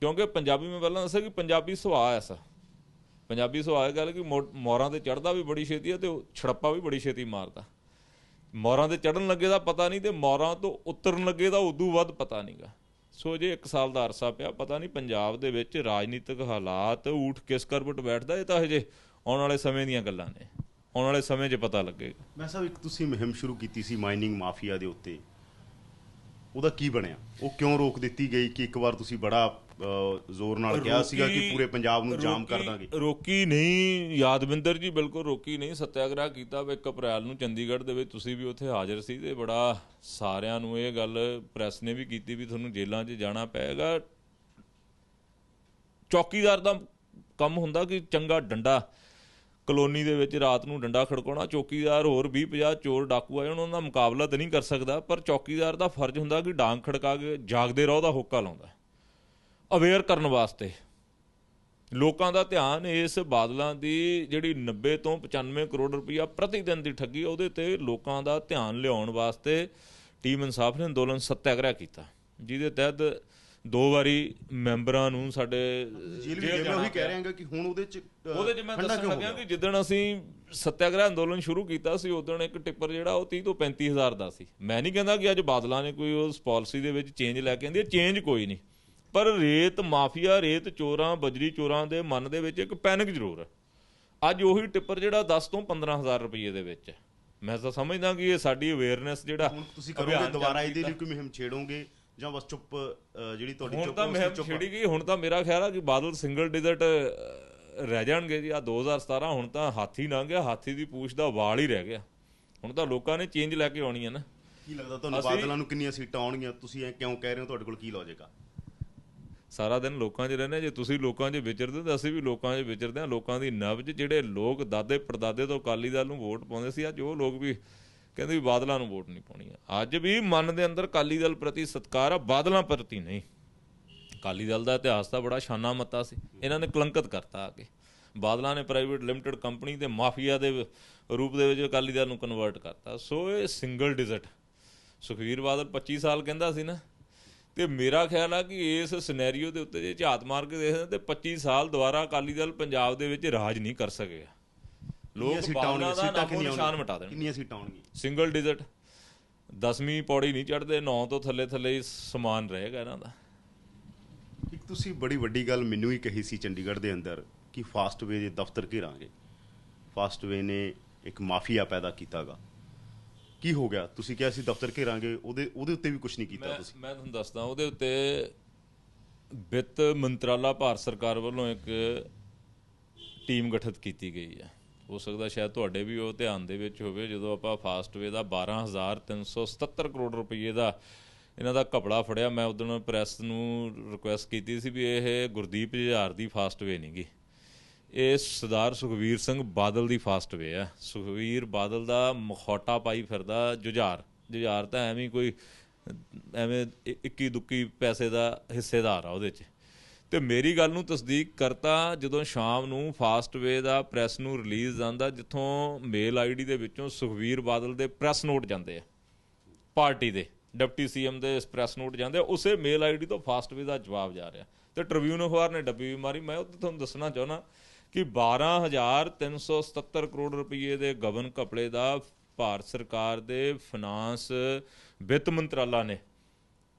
ਕਿਉਂਕਿ ਪੰਜਾਬੀ ਮੈਂ ਪਹਿਲਾਂ ਦੱਸਿਆ ਕਿ ਪੰਜਾਬੀ ਸੁਭਾਅ ਐਸਾ ਪੰਜਾਬੀ ਸੁਭਾਅ ਗੱਲ ਕਿ ਮੋਰਾਂ ਤੇ ਚੜਦਾ ਵੀ ਬੜੀ ਛੇਤੀ ਹੈ ਤੇ ਉਹ ਛੜੱਪਾ ਵੀ ਬੜੀ ਛੇਤੀ ਮਾਰਦਾ। ਮੋਰਾਂ ਤੇ ਚੜਨ ਲੱਗੇ ਦਾ ਪਤਾ ਨਹੀਂ ਤੇ ਮੋਰਾਂ ਤੋਂ ਉਤਰਨ ਲੱਗੇ ਦਾ ਉਦੋਂ ਵੱਧ ਪਤਾ ਨਹੀਂਗਾ ਸੋ ਜੇ ਇੱਕ ਸਾਲ ਦਾ ਅਰਸਾ ਪਿਆ, ਪਤਾ ਨਹੀਂ ਪੰਜਾਬ ਦੇ ਵਿੱਚ ਰਾਜਨੀਤਿਕ ਹਾਲਾਤ ਊਠ ਕਿਸ ਕਰਬਟ ਬੈਠਦਾ ਇਹ ਤਾਂ ਹਜੇ ਆਉਣ ਵਾਲੇ ਸਮੇਂ ਦੀਆਂ ਗੱਲਾਂ ਨੇ। ਆਉਣ ਵਾਲੇ ਸਮੇਂ 'ਚ ਪਤਾ ਲੱਗੇਗਾ। ਮੈਂ ਸਾਹਿਬ ਇੱਕ ਤੁਸੀਂ ਮੁਹਿੰਮ ਸ਼ੁਰੂ ਕੀਤੀ ਸੀ ਮਾਈਨਿੰਗ ਮਾਫੀਆ ਦੇ ਉੱਤੇ। ਉਹਦਾ ਕੀ ਬਣਿਆ? ਉਹ ਕਿਉਂ ਰੋਕ ਦਿੱਤੀ ਗਈ ਕਿ ਇੱਕ ਵਾਰ ਤੁਸੀਂ ਬੜਾ ਜ਼ੋਰ ਨਾਲ ਕਿਹਾ ਸੀਗਾ ਕਿ ਪੂਰੇ ਪੰਜਾਬ ਨੂੰ ਜਾਮ ਕਰ ਦਾਂਗੇ ਰੋਕੀ ਨਹੀਂ ਯਾਦਵਿੰਦਰ ਜੀ ਬਿਲਕੁਲ ਰੋਕੀ ਨਹੀਂ। ਸੱਤਿਆਗ੍ਰਹਿ ਕੀਤਾ ਵਾ 1 ਅਪ੍ਰੈਲ ਨੂੰ ਚੰਡੀਗੜ੍ਹ ਦੇ ਵਿੱਚ। ਤੁਸੀਂ ਵੀ ਉੱਥੇ ਹਾਜ਼ਰ ਸੀ ਤੇ ਬੜਾ ਸਾਰਿਆਂ ਨੂੰ ਇਹ ਗੱਲ ਪ੍ਰੈਸ ਨੇ ਵੀ ਕੀਤੀ ਵੀ ਤੁਹਾਨੂੰ ਜੇਲ੍ਹਾਂ 'ਚ ਜਾਣਾ ਪਏਗਾ। ਚੌਕੀਦਾਰ ਦਾ ਕੰਮ ਹੁੰਦਾ ਕਿ ਚੰਗਾ ਡੰਡਾ। ਕਲੋਨੀ ਦੇ ਵਿੱਚ ਰਾਤ ਨੂੰ ਡੰਡਾ ਖੜਕਾਉਣਾ ਚੌਕੀਦਾਰ ਹੋਰ 20 50 ਚੋਰ ਡਾਕੂ ਆਏ ਉਹਨਾਂ ਦਾ ਮੁਕਾਬਲਾ ਤਾਂ ਨਹੀਂ ਕਰ ਸਕਦਾ ਪਰ ਚੌਕੀਦਾਰ ਦਾ ਫਰਜ਼ ਹੁੰਦਾ ਕਿ ਡਾਂਗ ਖੜਕਾ ਕੇ ਜਾਗਦੇ ਰਹੋ ਦਾ ਹੋਕਾ ਲਾਉਂਦਾ। ਅਵੇਅਰ ਕਰਨ ਵਾਸਤੇ। ਲੋਕਾਂ ਦਾ ਧਿਆਨ ਇਸ ਬਾਦਲਾਂ ਦੀ ਜਿਹੜੀ 90 ਤੋਂ 95 ਕਰੋੜ ਰੁਪਈਆ ਪ੍ਰਤੀ ਦਿਨ ਦੀ ਠੱਗੀ ਉਹਦੇ ਤੇ ਲੋਕਾਂ ਦਾ ਧਿਆਨ ਲਿਆਉਣ ਵਾਸਤੇ ਟੀਮ ਇਨਸਾਫ ਨੇ ਅੰਦੋਲਨ ਸੱਤਿਆਗ੍ਰਹਿ ਕੀਤਾ ਜਿਹਦੇ ਤਹਿਤ ਦੋ ਵਾਰੀ ਮੈਂਬਰਾਂ ਨੂੰ ਸਾਡੇ ਜੇਲ੍ਹ ਵੀ ਜਾਣਾ ਉਹੀ ਕਹਿ ਕਿ ਹੁਣ ਉਹਦੇ ਚ ਉਹਦੇ 'ਚ ਮੈਂ ਦੱਸਣ ਲੱਗਿਆ ਗਿਆ? ਕਿ ਜਿੱਦਣ ਅਸੀਂ ਸੱਤਿਆਗ੍ਰਹਿ ਅੰਦੋਲਨ ਸ਼ੁਰੂ ਕੀਤਾ ਸੀ ਉਦੋਂ ਇੱਕ ਟਿੱਪਰ ਜਿਹੜਾ ਉਹ 30 ਤੋਂ 35 ਹਜ਼ਾਰ ਦਾ ਸੀ। ਮੈਂ ਨਹੀਂ ਕਹਿੰਦਾ ਕਿ ਅੱਜ ਬਾਦਲਾਂ ਨੇ ਕੋਈ ਉਸ ਪਾਲਿਸੀ ਦੇ ਵਿੱਚ ਚੇਂਜ ਲੈ ਕੇ ਆਂਦੀ ਹੈ ਚੇਂਜ ਕੋਈ ਨਹੀਂ। ਪਰ ਰੇਤ ਮਾਫੀਆ ਰੇਤ ਚੋਰਾਂ ਬਜਰੀ ਚੋਰਾਂ ਦੇ ਮਨ ਦੇ ਵਿੱਚ ਇੱਕ ਪੈਨਿਕ ਜ਼ਰੂਰ ਹੈ। ਅੱਜ ਉਹੀ ਟਿੱਪਰ ਜਿਹੜਾ 10 ਤੋਂ 15000 ਰੁਪਏ ਦੇ ਵਿੱਚ ਹੈ। ਮੈਂ ਤਾਂ ਸਮਝਦਾ ਕਿ ਇਹ ਸਾਡੀ ਅਵੇਅਰਨੈਸ ਜਿਹੜਾ ਹੁਣ ਤੁਸੀਂ ਕਰੋਗੇ ਦੁਬਾਰਾ ਇਹਦੇ ਲਈ। ਕੋਈ ਮੁਹਿੰਮ ਛੇੜੋਗੇ? ਜਾਂ ਬਸ ਚੁੱਪ ਜਿਹੜੀ ਤੁਹਾਡੀ ਹੁਣ ਚੁੱਪ ਤਾਂ ਉਸ ਦੀ ਮਹਿਮ? ਛਿੜੀ ਗਈ ਹੁਣ ਤਾਂ ਮੇਰਾ ਖਿਆਲ ਆ ਕਿ ਬਾਦਲ ਸਿੰਗਲ ਡਿਜਿਟ ਰਹਿ ਜਾਣਗੇ ਜੀ। ਆ 2017 ਹੁਣ ਤਾਂ ਹਾਥੀ ਲੰਘ ਗਿਆ। ਹਾਥੀ ਦੀ ਪੂਛ ਦਾ ਵਾਲ ਹੀ ਰਹਿ ਗਿਆ। ਹੁਣ ਤਾਂ ਲੋਕਾਂ ਨੇ ਚੇਂਜ ਲੈ ਕੇ ਆਉਣੀ ਹੈ ਨਾ। ਕੀ ਲੱਗਦਾ ਤੁਹਾਨੂੰ ਬਾਦਲਾਂ ਨੂੰ ਕਿੰਨੀਆਂ ਸੀਟਾਂ ਆਉਣਗੀਆਂ? ਤੁਸੀਂ ਐ ਕਿਉਂ ਕਹਿ ਰਹੇ ਹੋ? ਤੁਹਾਡੇ ਕੋਲ ਕੀ ਲੌਜੀਕ ਆ? ਸਾਰਾ ਦਿਨ ਲੋਕਾਂ 'ਚ ਰਹਿੰਦੇ ਜੇ ਤੁਸੀਂ ਲੋਕਾਂ 'ਚ ਵਿਚਰਦੇ ਤਾਂ ਅਸੀਂ ਵੀ ਲੋਕਾਂ 'ਚ ਵਿਚਰਦੇ ਹਾਂ। ਲੋਕਾਂ ਦੀ ਨਬਜ ਜਿਹੜੇ ਲੋਕ ਦਾਦੇ ਪੜਦਾਦੇ ਤੋਂ ਅਕਾਲੀ ਦਲ ਨੂੰ ਵੋਟ ਪਾਉਂਦੇ ਸੀ, ਅੱਜ ਉਹ ਲੋਕ ਵੀ ਕਹਿੰਦੇ ਵੀ ਬਾਦਲਾਂ ਨੂੰ ਵੋਟ ਨਹੀਂ ਪਾਉਣੀ ਅੱਜ ਵੀ ਮਨ ਦੇ ਅੰਦਰ ਅਕਾਲੀ ਦਲ ਪ੍ਰਤੀ ਸਤਿਕਾਰ ਆ, ਬਾਦਲਾਂ ਪ੍ਰਤੀ ਨਹੀਂ। ਅਕਾਲੀ ਦਲ ਦਾ ਇਤਿਹਾਸ ਤਾਂ ਬੜਾ ਸ਼ਾਨਾ ਮੱਤਾ ਸੀ। ਇਹਨਾਂ ਨੇ ਕਲੰਕਿਤ ਕਰਤਾ ਆ ਕੇ। ਬਾਦਲਾਂ ਨੇ ਪ੍ਰਾਈਵੇਟ ਲਿਮਟਿਡ ਕੰਪਨੀ ਤੇ ਮਾਫੀਆ ਦੇ ਰੂਪ ਦੇ ਵਿੱਚ ਅਕਾਲੀ ਦਲ ਨੂੰ ਕਨਵਰਟ ਕਰਤਾ। ਸੋ ਇਹ ਸਿੰਗਲ ਡਿਜ਼ਟ ਸੁਖਵੀਰ ਬਾਦਲ 25 ਸਾਲ ਕਹਿੰਦਾ ਸੀ ਨਾ ਤੇ ਮੇਰਾ ਖਿਆਲ ਆ ਕਿ ਇਸ ਸਿਨੈਰੀਓ ਦੇ ਉੱਤੇ ਜੇ ਝਾਤ ਮਾਰ ਕੇ ਦੇਖਦੇ ਤੇ 25 ਸਾਲ ਦੁਬਾਰਾ ਅਕਾਲੀ ਦਲ ਪੰਜਾਬ ਦੇ ਵਿੱਚ ਰਾਜ ਨਹੀਂ ਕਰ ਸਕੇਗਾ ਲੋਕ ਆਉਣਗੀਆਂ? ਦਾ ਸੀਟਾਂ ਨਾਮੋ ਕਿੰਨੀਆਂ ਨਿਸ਼ਾਨ? ਮਿਟਾ ਦੇਣ ਕਿੰਨੀਆਂ ਸੀਟਾਂ ਆਉਣਗੀਆਂ? ਸਿੰਗਲ ਡਿਜਿਟ 10ਵੀਂ ਪੌੜੀ ਨਹੀਂ ਚੜਦੇ 9 ਤੋਂ ਥੱਲੇ ਥੱਲੇ ਹੀ ਸਮਾਨ ਰਹੇਗਾ ਇਹਨਾਂ ਦਾ। ਇੱਕ ਤੁਸੀਂ ਬੜੀ ਵੱਡੀ ਗੱਲ ਮੈਨੂੰ ਹੀ ਕਹੀ ਸੀ ਚੰਡੀਗੜ੍ਹ ਦੇ ਅੰਦਰ ਕਿ ਫਾਸਟਵੇ ਦੇ ਦਫ਼ਤਰ ਘੇਰਾਂਗੇ। ਫਾਸਟਵੇ ਨੇ ਇੱਕ ਮਾਫੀਆ ਪੈਦਾ ਕੀਤਾਗਾ। ਕੀ ਹੋ ਗਿਆ? ਤੁਸੀਂ ਕਿਹਾ ਸੀ ਦਫ਼ਤਰ ਘੇਰਾਂਗੇ ਉਹਦੇ ਉਹਦੇ ਉੱਤੇ ਵੀ ਕੁਝ ਨਹੀਂ ਕੀਤਾ ਤੁਸੀਂ। ਮੈਂ ਤੁਹਾਨੂੰ ਦੱਸਦਾ ਉਹਦੇ ਉੱਤੇ ਵਿੱਤ ਮੰਤਰਾਲਾ ਭਾਰਤ ਸਰਕਾਰ ਵੱਲੋਂ ਇੱਕ ਟੀਮ ਗਠਿਤ ਕੀਤੀ ਗਈ ਹੈ। ਹੋ ਸਕਦਾ ਸ਼ਾਇਦ ਤੁਹਾਡੇ ਵੀ ਉਹ ਧਿਆਨ ਦੇ ਵਿੱਚ ਹੋਵੇ ਜਦੋਂ ਆਪਾਂ ਫਾਸਟਵੇ ਦਾ 12377 ਕਰੋੜ ਰੁਪਏ ਦਾ ਇਹਨਾਂ ਦਾ ਕਪੜਾ ਫੜਿਆ ਮੈਂ ਉਦੋਂ ਪ੍ਰੈਸ ਨੂੰ ਰਿਕੁਐਸਟ ਕੀਤੀ ਸੀ ਵੀ ਇਹ ਗੁਰਦੀਪ ਜੁਝਾਰ ਦੀ ਫਾਸਟਵੇ ਨਹੀਂਗੀ ਇਹ ਸਰਦਾਰ ਸੁਖਵੀਰ ਸਿੰਘ ਬਾਦਲ ਦੀ ਫਾਸਟਵੇ ਆ। ਸੁਖਵੀਰ ਬਾਦਲ ਦਾ ਮਖੌਟਾ ਪਾਈ ਫਿਰਦਾ ਜੁਝਾਰ। ਜੁਝਾਰ ਤਾਂ ਐਵੇਂ ਹੀ ਕੋਈ ਐਵੇਂ ਇੱਕੀ ਦੁੱਕੀ ਪੈਸੇ ਦਾ ਹਿੱਸੇਦਾਰ ਆ ਉਹਦੇ 'ਚ। ਤੇ ਮੇਰੀ ਗੱਲ ਨੂੰ ਤਸਦੀਕ ਕਰਤਾ ਜਦੋਂ ਸ਼ਾਮ ਨੂੰ ਫਾਸਟਵੇ ਦਾ ਪ੍ਰੈਸ ਨੂੰ ਰਿਲੀਜ਼ ਆਂਦਾ ਜਿੱਥੋਂ ਮੇਲ ਆਈਡੀ ਦੇ ਵਿੱਚੋਂ ਸੁਖਵੀਰ ਬਾਦਲ ਦੇ ਪ੍ਰੈਸ ਨੋਟ ਜਾਂਦੇ ਆ। ਪਾਰਟੀ ਦੇ ਡਿਪਟੀ ਸੀਐਮ ਦੇ ਪ੍ਰੈਸ ਨੋਟ ਜਾਂਦੇ ਆ, ਉਸੇ ਮੇਲ ਆਈਡੀ ਤੋਂ ਫਾਸਟਵੇ ਦਾ ਜਵਾਬ ਜਾ ਰਿਹਾ। ਤੇ ਟ੍ਰਿਬਿਊਨ ਅਖਬਾਰ ਨੇ ਡੱਬੀ ਵੀ ਮਾਰੀ। ਮੈਂ ਉਹ ਤੁਹਾਨੂੰ ਦੱਸਣਾ ਚਾਹੁੰਦਾ ਕਿ 12377 ਕਰੋੜ ਰੁਪਏ ਦੇ ਗਬਨ ਕਪੜੇ ਦਾ ਭਾਰਤ ਸਰਕਾਰ ਦੇ ਫਾਈਨਾਂਸ ਵਿੱਤ ਮੰਤਰਾਲਾ ਨੇ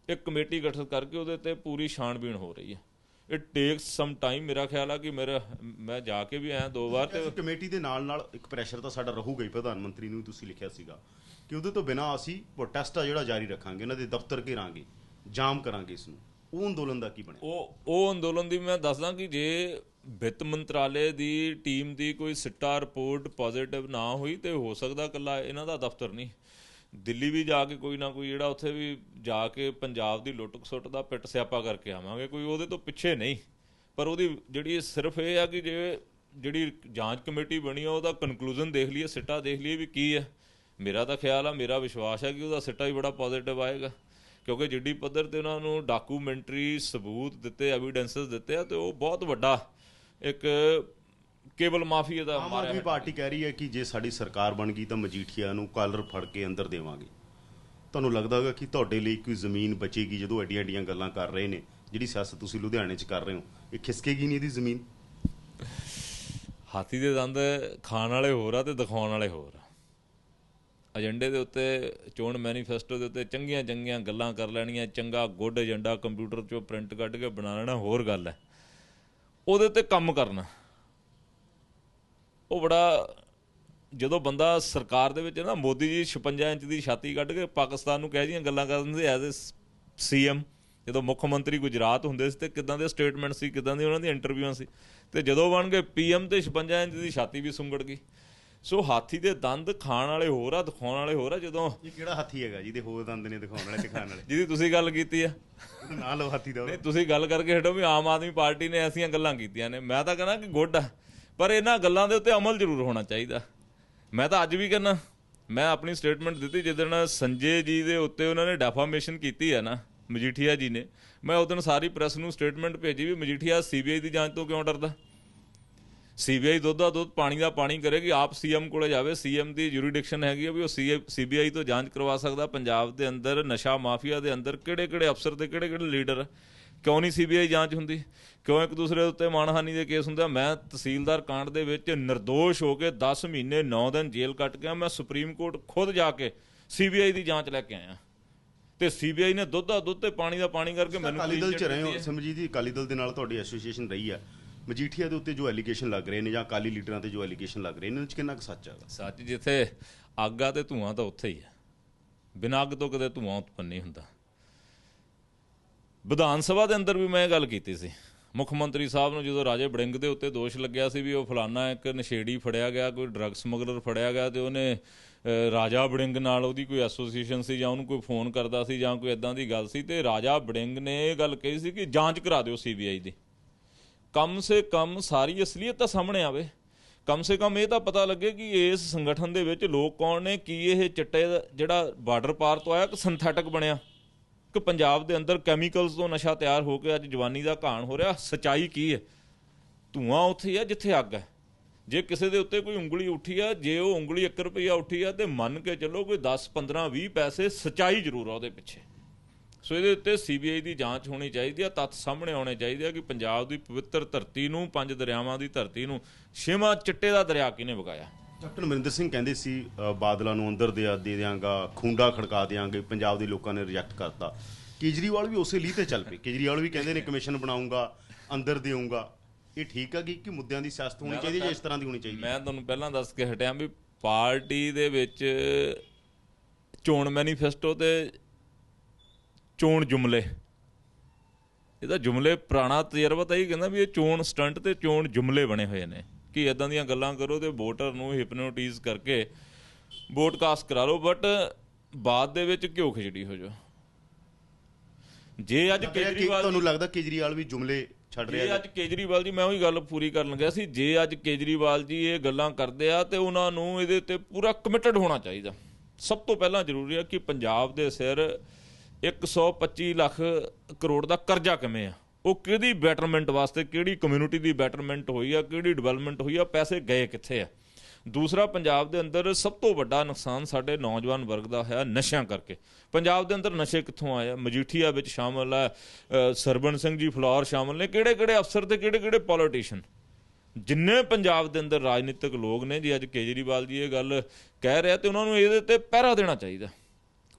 ਇੱਕ ਕਮੇਟੀ ਗਠਿਤ ਕਰਕੇ ਉਹਦੇ ਤੇ ਪੂਰੀ ਛਾਣਬੀਣ ਹੋ ਰਹੀ ਹੈ। ਇਟ ਟੇਕਸ ਸਮ ਟਾਈਮ ਮੇਰਾ ਖਿਆਲ ਆ ਕਿ ਮੇਰਾ ਮੈਂ ਜਾ ਕੇ ਵੀ ਆਇਆ ਦੋ ਵਾਰ ਤੇ ਕਮੇਟੀ ਦੇ ਨਾਲ ਨਾਲ ਇੱਕ ਪ੍ਰੈਸ਼ਰ ਤਾਂ ਸਾਡਾ ਰਹੂਗਾ ਹੀ ਪ੍ਰਧਾਨ ਮੰਤਰੀ ਨੂੰ ਤੁਸੀਂ ਲਿਖਿਆ ਸੀਗਾ ਕਿ ਉਹਦੇ ਤੋਂ ਬਿਨਾ ਅਸੀਂ ਪ੍ਰੋਟੈਸਟ ਆ ਜਿਹੜਾ ਜਾਰੀ ਰੱਖਾਂਗੇ ਇਹਨਾਂ ਦੇ ਦਫ਼ਤਰ ਘੇਰਾਂਗੇ ਜਾਮ ਕਰਾਂਗੇ ਇਸ ਨੂੰ ਉਹ ਅੰਦੋਲਨ ਦਾ ਕੀ ਬਣਿਆ? ਉਹ ਉਹ ਅੰਦੋਲਨ ਦੀ ਮੈਂ ਦੱਸਦਾ ਕਿ ਜੇ ਵਿੱਤ ਮੰਤਰਾਲੇ ਦੀ ਟੀਮ ਦੀ ਕੋਈ ਸਿੱਟਾ ਰਿਪੋਰਟ ਪੋਜ਼ਿਟਿਵ ਨਾ ਹੋਈ ਤੇ ਹੋ ਸਕਦਾ ਕੱਲਾ ਇਹਨਾਂ ਦਾ ਦਫ਼ਤਰ ਨਹੀਂ। ਦਿੱਲੀ ਵੀ ਜਾ ਕੇ ਕੋਈ ਨਾ ਕੋਈ ਜਿਹੜਾ ਉੱਥੇ ਵੀ ਜਾ ਕੇ ਪੰਜਾਬ ਦੀ ਲੁੱਟ ਖਸੁੱਟ ਦਾ ਪਿੱਟ ਸਿਆਪਾ ਕਰਕੇ ਆਵਾਂਗੇ, ਕੋਈ ਉਹਦੇ ਤੋਂ ਪਿੱਛੇ ਨਹੀਂ। ਪਰ ਉਹਦੀ ਜਿਹੜੀ ਸਿਰਫ ਇਹ ਆ ਕਿ ਜੇ ਜਿਹੜੀ ਜਾਂਚ ਕਮੇਟੀ ਬਣੀ ਆ, ਉਹਦਾ ਕਨਕਲੂਜਨ ਦੇਖ ਲਈਏ, ਸਿੱਟਾ ਦੇਖ ਲਈਏ ਵੀ ਕੀ ਹੈ। ਮੇਰਾ ਤਾਂ ਖਿਆਲ ਆ, ਮੇਰਾ ਵਿਸ਼ਵਾਸ ਹੈ ਕਿ ਉਹਦਾ ਸਿੱਟਾ ਹੀ ਬੜਾ ਪੋਜ਼ਿਟਿਵ ਆਏਗਾ। ਕਿਉਂਕਿ ਜਿੱਡੀ ਪੱਧਰ ਤੇ ਉਹਨਾਂ ਨੂੰ ਡਾਕੂਮੈਂਟਰੀ ਸਬੂਤ ਦਿੱਤੇ ਐਵੀਡੈਂਸਸ ਦਿੱਤੇ ਆ ਤੇ ਉਹ ਬਹੁਤ ਵੱਡਾ ਇੱਕ ਕੇਬਲ ਮਾਫੀਆ ਦਾ ਆਮ ਮਾਰਿਆ ਆਦਮੀ ਪਾਰਟੀ ਕਹਿ ਰਹੀ ਹੈ ਕਿ ਜੇ ਸਾਡੀ ਸਰਕਾਰ ਬਣ ਗਈ ਤਾਂ ਮਜੀਠੀਆ ਨੂੰ ਕਾਲਰ ਫੜ ਕੇ ਅੰਦਰ ਦੇਵਾਂਗੇ। ਤੁਹਾਨੂੰ ਲੱਗਦਾ ਹੋਗਾ ਕਿ ਤੁਹਾਡੇ ਲਈ ਕੋਈ ਜ਼ਮੀਨ ਬਚੇਗੀ ਜਦੋਂ ਐਡੀਆਂ ਐਡੀਆਂ ਗੱਲਾਂ ਕਰ ਰਹੇ ਨੇ? ਜਿਹੜੀ ਸਿਆਸਤ ਤੁਸੀਂ ਲੁਧਿਆਣੇ 'ਚ ਕਰ ਰਹੇ ਹੋ ਇਹ ਖਿਸਕੇਗੀ ਨਹੀਂ ਇਹਦੀ ਜ਼ਮੀਨ? ਹਾਥੀ ਦੇ ਦੰਦ ਖਾਣ ਵਾਲੇ ਹੋਰ ਆ ਤੇ ਦਿਖਾਉਣ ਵਾਲੇ ਹੋਰ ਆ। ਏਜੰਡੇ ਦੇ ਉੱਤੇ ਚੋਣ ਮੈਨੀਫੈਸਟੋ ਦੇ ਉੱਤੇ ਚੰਗੀਆਂ ਚੰਗੀਆਂ ਗੱਲਾਂ ਕਰ ਲੈਣੀਆਂ ਚੰਗਾ ਗੁੱਡ ਏਜੰਡਾ ਕੰਪਿਊਟਰ 'ਚੋਂ ਪ੍ਰਿੰਟ ਕੱਢ ਕੇ ਬਣਾ ਲੈਣਾ ਹੋਰ ਗੱਲ ਹੈ। ਉਹਦੇ 'ਤੇ ਕੰਮ ਕਰਨਾ। ਉਹ ਬੜਾ, ਜਦੋਂ ਬੰਦਾ ਸਰਕਾਰ ਦੇ ਵਿੱਚ ਨਾ ਮੋਦੀ ਜੀ 56 ਇੰਚ ਦੀ ਛਾਤੀ ਕੱਢ ਕੇ ਪਾਕਿਸਤਾਨ ਨੂੰ ਕਹਿ ਜੀਆਂ ਗੱਲਾਂ ਕਰਨ ਦੇ ਐਜ਼ ਸੀਐਮ, ਜਦੋਂ ਮੁੱਖ ਮੰਤਰੀ ਗੁਜਰਾਤ ਹੁੰਦੇ ਸੀ ਤੇ ਕਿਦਾਂ ਦੇ ਸਟੇਟਮੈਂਟ ਸੀ, ਕਿਦਾਂ ਦੀ ਉਹਨਾਂ ਦੀ ਇੰਟਰਵਿਊਆਂ ਸੀ, ਤੇ ਜਦੋਂ ਬਣ ਗਏ ਪੀਐਮ ਤੇ 56 ਇੰਚ ਦੀ ਛਾਤੀ ਵੀ ਸੁੰਗੜ ਗਈ। ਸੋ ਹਾਥੀ ਦੇ ਦੰਦ ਖਾਣ ਵਾਲੇ ਹੋਰ ਆ ਦਿਖਾਉਣ ਵਾਲੇ ਹੋਰ ਆ ਜਦੋਂ ਇਹ ਕਿਹੜਾ ਹਾਥੀ ਹੈਗਾ ਜਿਹਦੇ ਹੋਰ ਦੰਦ ਨੇ ਦਿਖਾਉਣ ਵਾਲੇ ਤੇ ਖਾਣ ਵਾਲੇ? ਜਿਹਦੀ ਤੁਸੀਂ ਗੱਲ ਕੀਤੀ ਆ। ਨਾ ਲਓ ਹਾਥੀ ਦਾ ਨਹੀਂ ਤੁਸੀਂ ਗੱਲ ਕਰਕੇ ਹਟੋ ਵੀ ਆਮ ਆਦਮੀ ਪਾਰਟੀ ਨੇ ਐਸੀਆਂ ਗੱਲਾਂ ਕੀਤੀਆਂ ਨੇ। ਮੈਂ ਤਾਂ ਕਹਿੰਦਾ ਕਿ ਗੁੱਡ ਆ ਪਰ ਇਹਨਾਂ ਗੱਲਾਂ ਦੇ ਉੱਤੇ ਅਮਲ ਜ਼ਰੂਰ ਹੋਣਾ ਚਾਹੀਦਾ। ਮੈਂ ਤਾਂ ਅੱਜ ਵੀ ਕਹਿੰਦਾ ਮੈਂ ਆਪਣੀ ਸਟੇਟਮੈਂਟ ਦਿੱਤੀ ਜਿੱਦਣ ਸੰਜੇ ਜੀ ਦੇ ਉੱਤੇ ਉਹਨਾਂ ਨੇ ਡੈਫਾਮੇਸ਼ਨ ਕੀਤੀ ਹੈ ਨਾ ਮਜੀਠੀਆ ਜੀ ਨੇ। ਮੈਂ ਉਦੋਂ ਸਾਰੀ ਪ੍ਰੈਸ ਨੂੰ ਸਟੇਟਮੈਂਟ ਭੇਜੀ ਵੀ ਮਜੀਠੀਆ ਸੀਬੀਆਈ ਦੀ ਜਾਂਚ ਤੋਂ ਕਿਉਂ ਡਰਦਾ? ਸੀਬੀਆਈ ਦੁੱਧ ਦਾ ਦੁੱਧ ਪਾਣੀ ਦਾ ਪਾਣੀ ਕਰੇਗੀ ਆਪ ਸੀਐਮ ਕੋਲੇ ਜਾਵੇ। ਸੀਐਮ ਦੀ ਜੁਰੀਡਿਕਸ਼ਨ ਹੈਗੀ ਆ ਵੀ ਉਹ ਸੀਬੀਆਈ ਤੋਂ ਜਾਂਚ ਕਰਵਾ ਸਕਦਾ। ਪੰਜਾਬ ਦੇ ਅੰਦਰ ਨਸ਼ਾ ਮਾਫੀਆ ਦੇ ਅੰਦਰ ਕਿਹੜੇ ਕਿਹੜੇ ਅਫਸਰ ਤੇ ਕਿਹੜੇ ਕਿਹੜੇ ਲੀਡਰ? ਕਿਉਂ ਨਹੀਂ ਸੀਬੀਆਈ ਜਾਂਚ ਹੁੰਦੀ? ਕਿਉਂ ਇੱਕ ਦੂਸਰੇ ਦੇ ਉੱਤੇ ਮਾਨਹਾਨੀ ਦੇ ਕੇਸ ਹੁੰਦੇ ਆ? ਮੈਂ ਤਹਿਸੀਲਦਾਰ ਕਾਂਡ ਦੇ ਵਿੱਚ નિર્ਦੋਸ਼ ਹੋ ਕੇ 10 ਮਹੀਨੇ 9 ਦਿਨ ਜੇਲ੍ਹ ਕੱਟ ਗਿਆ ਮੈਂ ਸੁਪਰੀਮ ਕੋਰਟ ਖੁਦ ਜਾ ਕੇ ਸੀਬੀਆਈ ਦੀ ਜਾਂਚ ਲੈ ਕੇ ਆਇਆ। ਤੇ ਸੀਬੀਆਈ ਨੇ ਦੁੱਧ ਦਾ ਦੁੱਧ ਤੇ ਪਾਣੀ ਦਾ ਪਾਣੀ ਕਰਕੇ ਮੈਨੂੰ ਅਕਾਲੀ ਦਲ ਚ ਰਹੇ ਹੋ। ਸਮਝੀ ਜੀ ਅਕਾਲੀ ਦਲ ਦੇ ਨਾਲ ਤੁਹਾਡੀ ਐਸੋਸੀਏਸ਼ਨ ਰਹੀ ਆ। ਮਜੀਠੀਆ ਦੇ ਉੱਤੇ ਜੋ ਐਲੀਗੇਸ਼ਨ ਲੱਗ ਰਹੇ ਨੇ ਜਾਂ ਅਕਾਲੀ ਲੀਡਰਾਂ ਤੇ ਜੋ ਐਲੀਗੇਸ਼ਨ ਲੱਗ ਰਹੇ ਨੇ, ਇਹਨਾਂ 'ਚ ਕਿੰਨਾ ਕੁ ਸੱਚ ਹੈਗਾ? ਸੱਚ ਜਿੱਥੇ ਅੱਗ ਆ ਤੇ ਧੂਆਂ ਤਾਂ ਉੱਥੇ ਹੀ ਹੈ ਬਿਨਾਂ ਅੱਗ ਤੋਂ ਕਦੇ ਧੂਆਂ ਉਤਪੰਨ ਨਹੀਂ ਹੁੰਦਾ। ਵਿਧਾਨ ਸਭਾ ਦੇ ਅੰਦਰ ਵੀ ਮੈਂ ਇਹ ਗੱਲ ਕੀਤੀ ਸੀ। ਮੁੱਖ ਮੰਤਰੀ ਸਾਹਿਬ ਨੂੰ ਜਦੋਂ ਰਾਜੇ ਬੜਿੰਗ ਦੇ ਉੱਤੇ ਦੋਸ਼ ਲੱਗਿਆ ਸੀ ਵੀ ਉਹ ਫਲਾਨਾ ਇੱਕ ਨਸ਼ੇੜੀ ਫੜਿਆ ਗਿਆ, ਕੋਈ ਡਰੱਗ ਸਮਗਲਰ ਫੜਿਆ ਗਿਆ ਤੇ ਉਹਨੇ ਰਾਜਾ ਬੜਿੰਗ ਨਾਲ ਉਹਦੀ ਕੋਈ ਐਸੋਸੀਏਸ਼ਨ ਸੀ ਜਾਂ ਉਹਨੂੰ ਕੋਈ ਫੋਨ ਕਰਦਾ ਸੀ ਜਾਂ ਕੋਈ ਇਦਾਂ ਦੀ ਗੱਲ ਸੀ ਤੇ ਰਾਜਾ ਬੜਿੰਗ ਨੇ ਇਹ ਗੱਲ ਕਹੀ ਸੀ ਕਿ ਜਾਂਚ ਕਰਾ ਦਿਓ ਸੀਬੀਆਈ ਦੀ। ਕਮ ਸੇ ਕਮ ਸਾਰੀ ਅਸਲੀਅਤ ਤਾਂ ਸਾਹਮਣੇ ਆਵੇ। ਕਮ ਸੇ ਕਮ ਇਹ ਤਾਂ ਪਤਾ ਲੱਗੇ ਕਿ ਇਸ ਸੰਗਠਨ ਦੇ ਵਿੱਚ ਲੋਕ ਕੌਣ ਨੇ, ਕੀ ਇਹ ਚਿੱਟੇ ਦਾ ਜਿਹੜਾ ਬਾਰਡਰ ਪਾਰ ਤੋਂ ਆਇਆ ਕਿ ਸਿੰਥੈਟਿਕ ਬਣਿਆ। ਕਿ ਪੰਜਾਬ ਦੇ ਅੰਦਰ ਕੈਮੀਕਲਸ ਤੋਂ ਨਸ਼ਾ ਤਿਆਰ ਹੋ ਕੇ ਅੱਜ ਜਵਾਨੀ ਦਾ ਘਾਣ ਹੋ ਰਿਹਾ। ਸਚਾਈ ਕੀ ਹੈ? ਧੂਆਂ ਉੱਥੇ ਹੀ ਆ ਜਿੱਥੇ ਅੱਗ ਹੈ। ਜੇ ਕਿਸੇ ਦੇ ਉੱਤੇ ਕੋਈ ਉਂਗਲੀ ਉੱਠੀ ਆ, ਜੇ ਉਹ ਉਂਗਲੀ 1 ਰੁਪਈਆ ਉੱਠੀ ਆ, ਤੇ ਮੰਨ ਕੇ ਚੱਲੋ ਕੋਈ 10 15 20 ਪੈਸੇ ਸਚਾਈ ਜ਼ਰੂਰ ਆ ਉਹਦੇ ਪਿੱਛੇ। ਸੋ ਇਹਦੇ ਉੱਤੇ ਸੀਬੀਆਈ ਦੀ ਜਾਂਚ ਹੋਣੀ ਚਾਹੀਦੀ ਆ ਤੱਥ ਸਾਹਮਣੇ ਆਉਣੇ ਚਾਹੀਦੇ ਆ ਕਿ ਪੰਜਾਬ ਦੀ ਪਵਿੱਤਰ ਧਰਤੀ ਨੂੰ ਪੰਜ ਦਰਿਆਵਾਂ ਦੀ ਧਰਤੀ ਨੂੰ ਛੇਵਾਂ ਚਿੱਟੇ ਦਾ ਦਰਿਆ ਕਿਹਨੇ ਵਗਾਇਆ? ਕੈਪਟਨ ਅਮਰਿੰਦਰ ਸਿੰਘ ਕਹਿੰਦੇ ਸੀ ਬਾਦਲਾਂ ਨੂੰ ਅੰਦਰ ਦੇ ਦੇ ਦਿਆਂਗਾ ਖੁੰਡਾ ਖੜਕਾ ਦਿਆਂਗੇ ਪੰਜਾਬ ਦੇ ਲੋਕਾਂ ਨੇ ਰਿਜੈਕਟ ਕਰਤਾ। ਕੇਜਰੀਵਾਲ ਵੀ ਉਸੇ ਲੀਹ ਤੇ ਚੱਲ ਪਏ। ਕੇਜਰੀਵਾਲ ਵੀ ਕਹਿੰਦੇ ਨੇ ਕਮਿਸ਼ਨ ਬਣਾਉਂਗਾ ਅੰਦਰ ਦੇਊਂਗਾ। ਇਹ ਠੀਕ ਹੈ ਕਿ ਮੁੱਦਿਆਂ ਦੀ ਸਿਆਸਤ ਹੋਣੀ ਚਾਹੀਦੀ ਜਾਂ ਇਸ ਤਰ੍ਹਾਂ ਦੀ ਹੋਣੀ ਚਾਹੀਦੀ ਮੈਂ ਤੁਹਾਨੂੰ ਪਹਿਲਾਂ ਦੱਸ ਕੇ ਹਟਿਆ ਵੀ ਪਾਰਟੀ ਦੇ ਵਿੱਚ ਚੋਣ ਮੈਨੀਫੈਸਟੋ ਤੇ ਚੋਣ ਜੁਮਲੇ। ਇਹਦਾ ਜੁਮਲੇ ਪੁਰਾਣਾ ਤਜਰਬਾ ਤਾਂ ਇਹ ਕਹਿੰਦਾ ਵੀ ਇਹ ਚੋਣ ਸਟੰਟ ਤੇ ਚੋਣ ਜੁਮਲੇ ਬਣੇ ਹੋਏ ਨੇ। ਕਿ ਇਦਾਂ ਦੀਆਂ ਗੱਲਾਂ ਕਰੋ ਤੇ ਵੋਟਰ ਨੂੰ ਹਿਪਨੋਟਾਈਜ਼ ਕਰਕੇ ਵੋਟ ਕਾਸਟ ਕਰਾ ਲਓ ਬਟ ਬਾਅਦ ਦੇ ਵਿੱਚ ਘਿਓ ਖਿਚੜੀ ਹੋ ਜਾਓ। ਜੇ ਅੱਜ ਕੇਜਰੀਵਾਲ ਤੁਹਾਨੂੰ ਲੱਗਦਾ ਕੇਜਰੀਵਾਲ ਵੀ ਜੁਮਲੇ ਛੱਡ ਰਿਹਾ ਜੇ ਅੱਜ ਕੇਜਰੀਵਾਲ ਜੀ ਮੈਂ ਉਹੀ ਗੱਲ ਪੂਰੀ ਕਰਨ ਲੱਗਿਆ ਸੀ ਜੇ ਅੱਜ ਕੇਜਰੀਵਾਲ ਜੀ ਇਹ ਗੱਲਾਂ ਕਰਦੇ ਆ ਤੇ ਉਹਨਾਂ ਨੂੰ ਇਹਦੇ ਤੇ ਪੂਰਾ ਕਮਿਟਡ ਹੋਣਾ ਚਾਹੀਦਾ। ਸਭ ਤੋਂ ਪਹਿਲਾਂ ਜ਼ਰੂਰੀ ਹੈ ਕਿ ਪੰਜਾਬ ਦੇ ਸਿਰ 125 ਲੱਖ ਕਰੋੜ ਦਾ ਕਰਜ਼ਾ ਕਿਵੇਂ ਆ? ਉਹ ਕਿਹਦੀ ਬੈਟਰਮੈਂਟ ਵਾਸਤੇ ਕਿਹੜੀ ਕਮਿਊਨਿਟੀ ਦੀ ਬੈਟਰਮੈਂਟ ਹੋਈ ਆ ਕਿਹੜੀ ਡਿਵੈਲਪਮੈਂਟ ਹੋਈ ਆ ਪੈਸੇ ਗਏ ਕਿੱਥੇ ਆ? ਦੂਸਰਾ ਪੰਜਾਬ ਦੇ ਅੰਦਰ ਸਭ ਤੋਂ ਵੱਡਾ ਨੁਕਸਾਨ ਸਾਡੇ ਨੌਜਵਾਨ ਵਰਗ ਦਾ ਹੋਇਆ ਨਸ਼ਿਆਂ ਕਰਕੇ। ਪੰਜਾਬ ਦੇ ਅੰਦਰ ਨਸ਼ੇ ਕਿੱਥੋਂ ਆਏ ਆ? ਮਜੀਠੀਆ ਵਿੱਚ ਸ਼ਾਮਲ ਆ ਅ, ਸਰਬਣ ਸਿੰਘ ਜੀ ਫਲੌਰ ਸ਼ਾਮਲ ਨੇ। ਕਿਹੜੇ ਕਿਹੜੇ ਅਫਸਰ ਤੇ ਕਿਹੜੇ ਕਿਹੜੇ ਪੋਲੀਟੀਸ਼ੀਅਨ ਜਿੰਨੇ ਪੰਜਾਬ ਦੇ ਅੰਦਰ ਰਾਜਨੀਤਿਕ ਲੋਕ ਨੇ ਜੀ ਅੱਜ ਕੇਜਰੀਵਾਲ ਜੀ ਇਹ ਗੱਲ ਕਹਿ ਰਿਹਾ ਤੇ ਉਹਨਾਂ ਨੂੰ ਇਹਦੇ ਤੇ ਪਹਿਰਾ ਦੇਣਾ ਚਾਹੀਦਾ।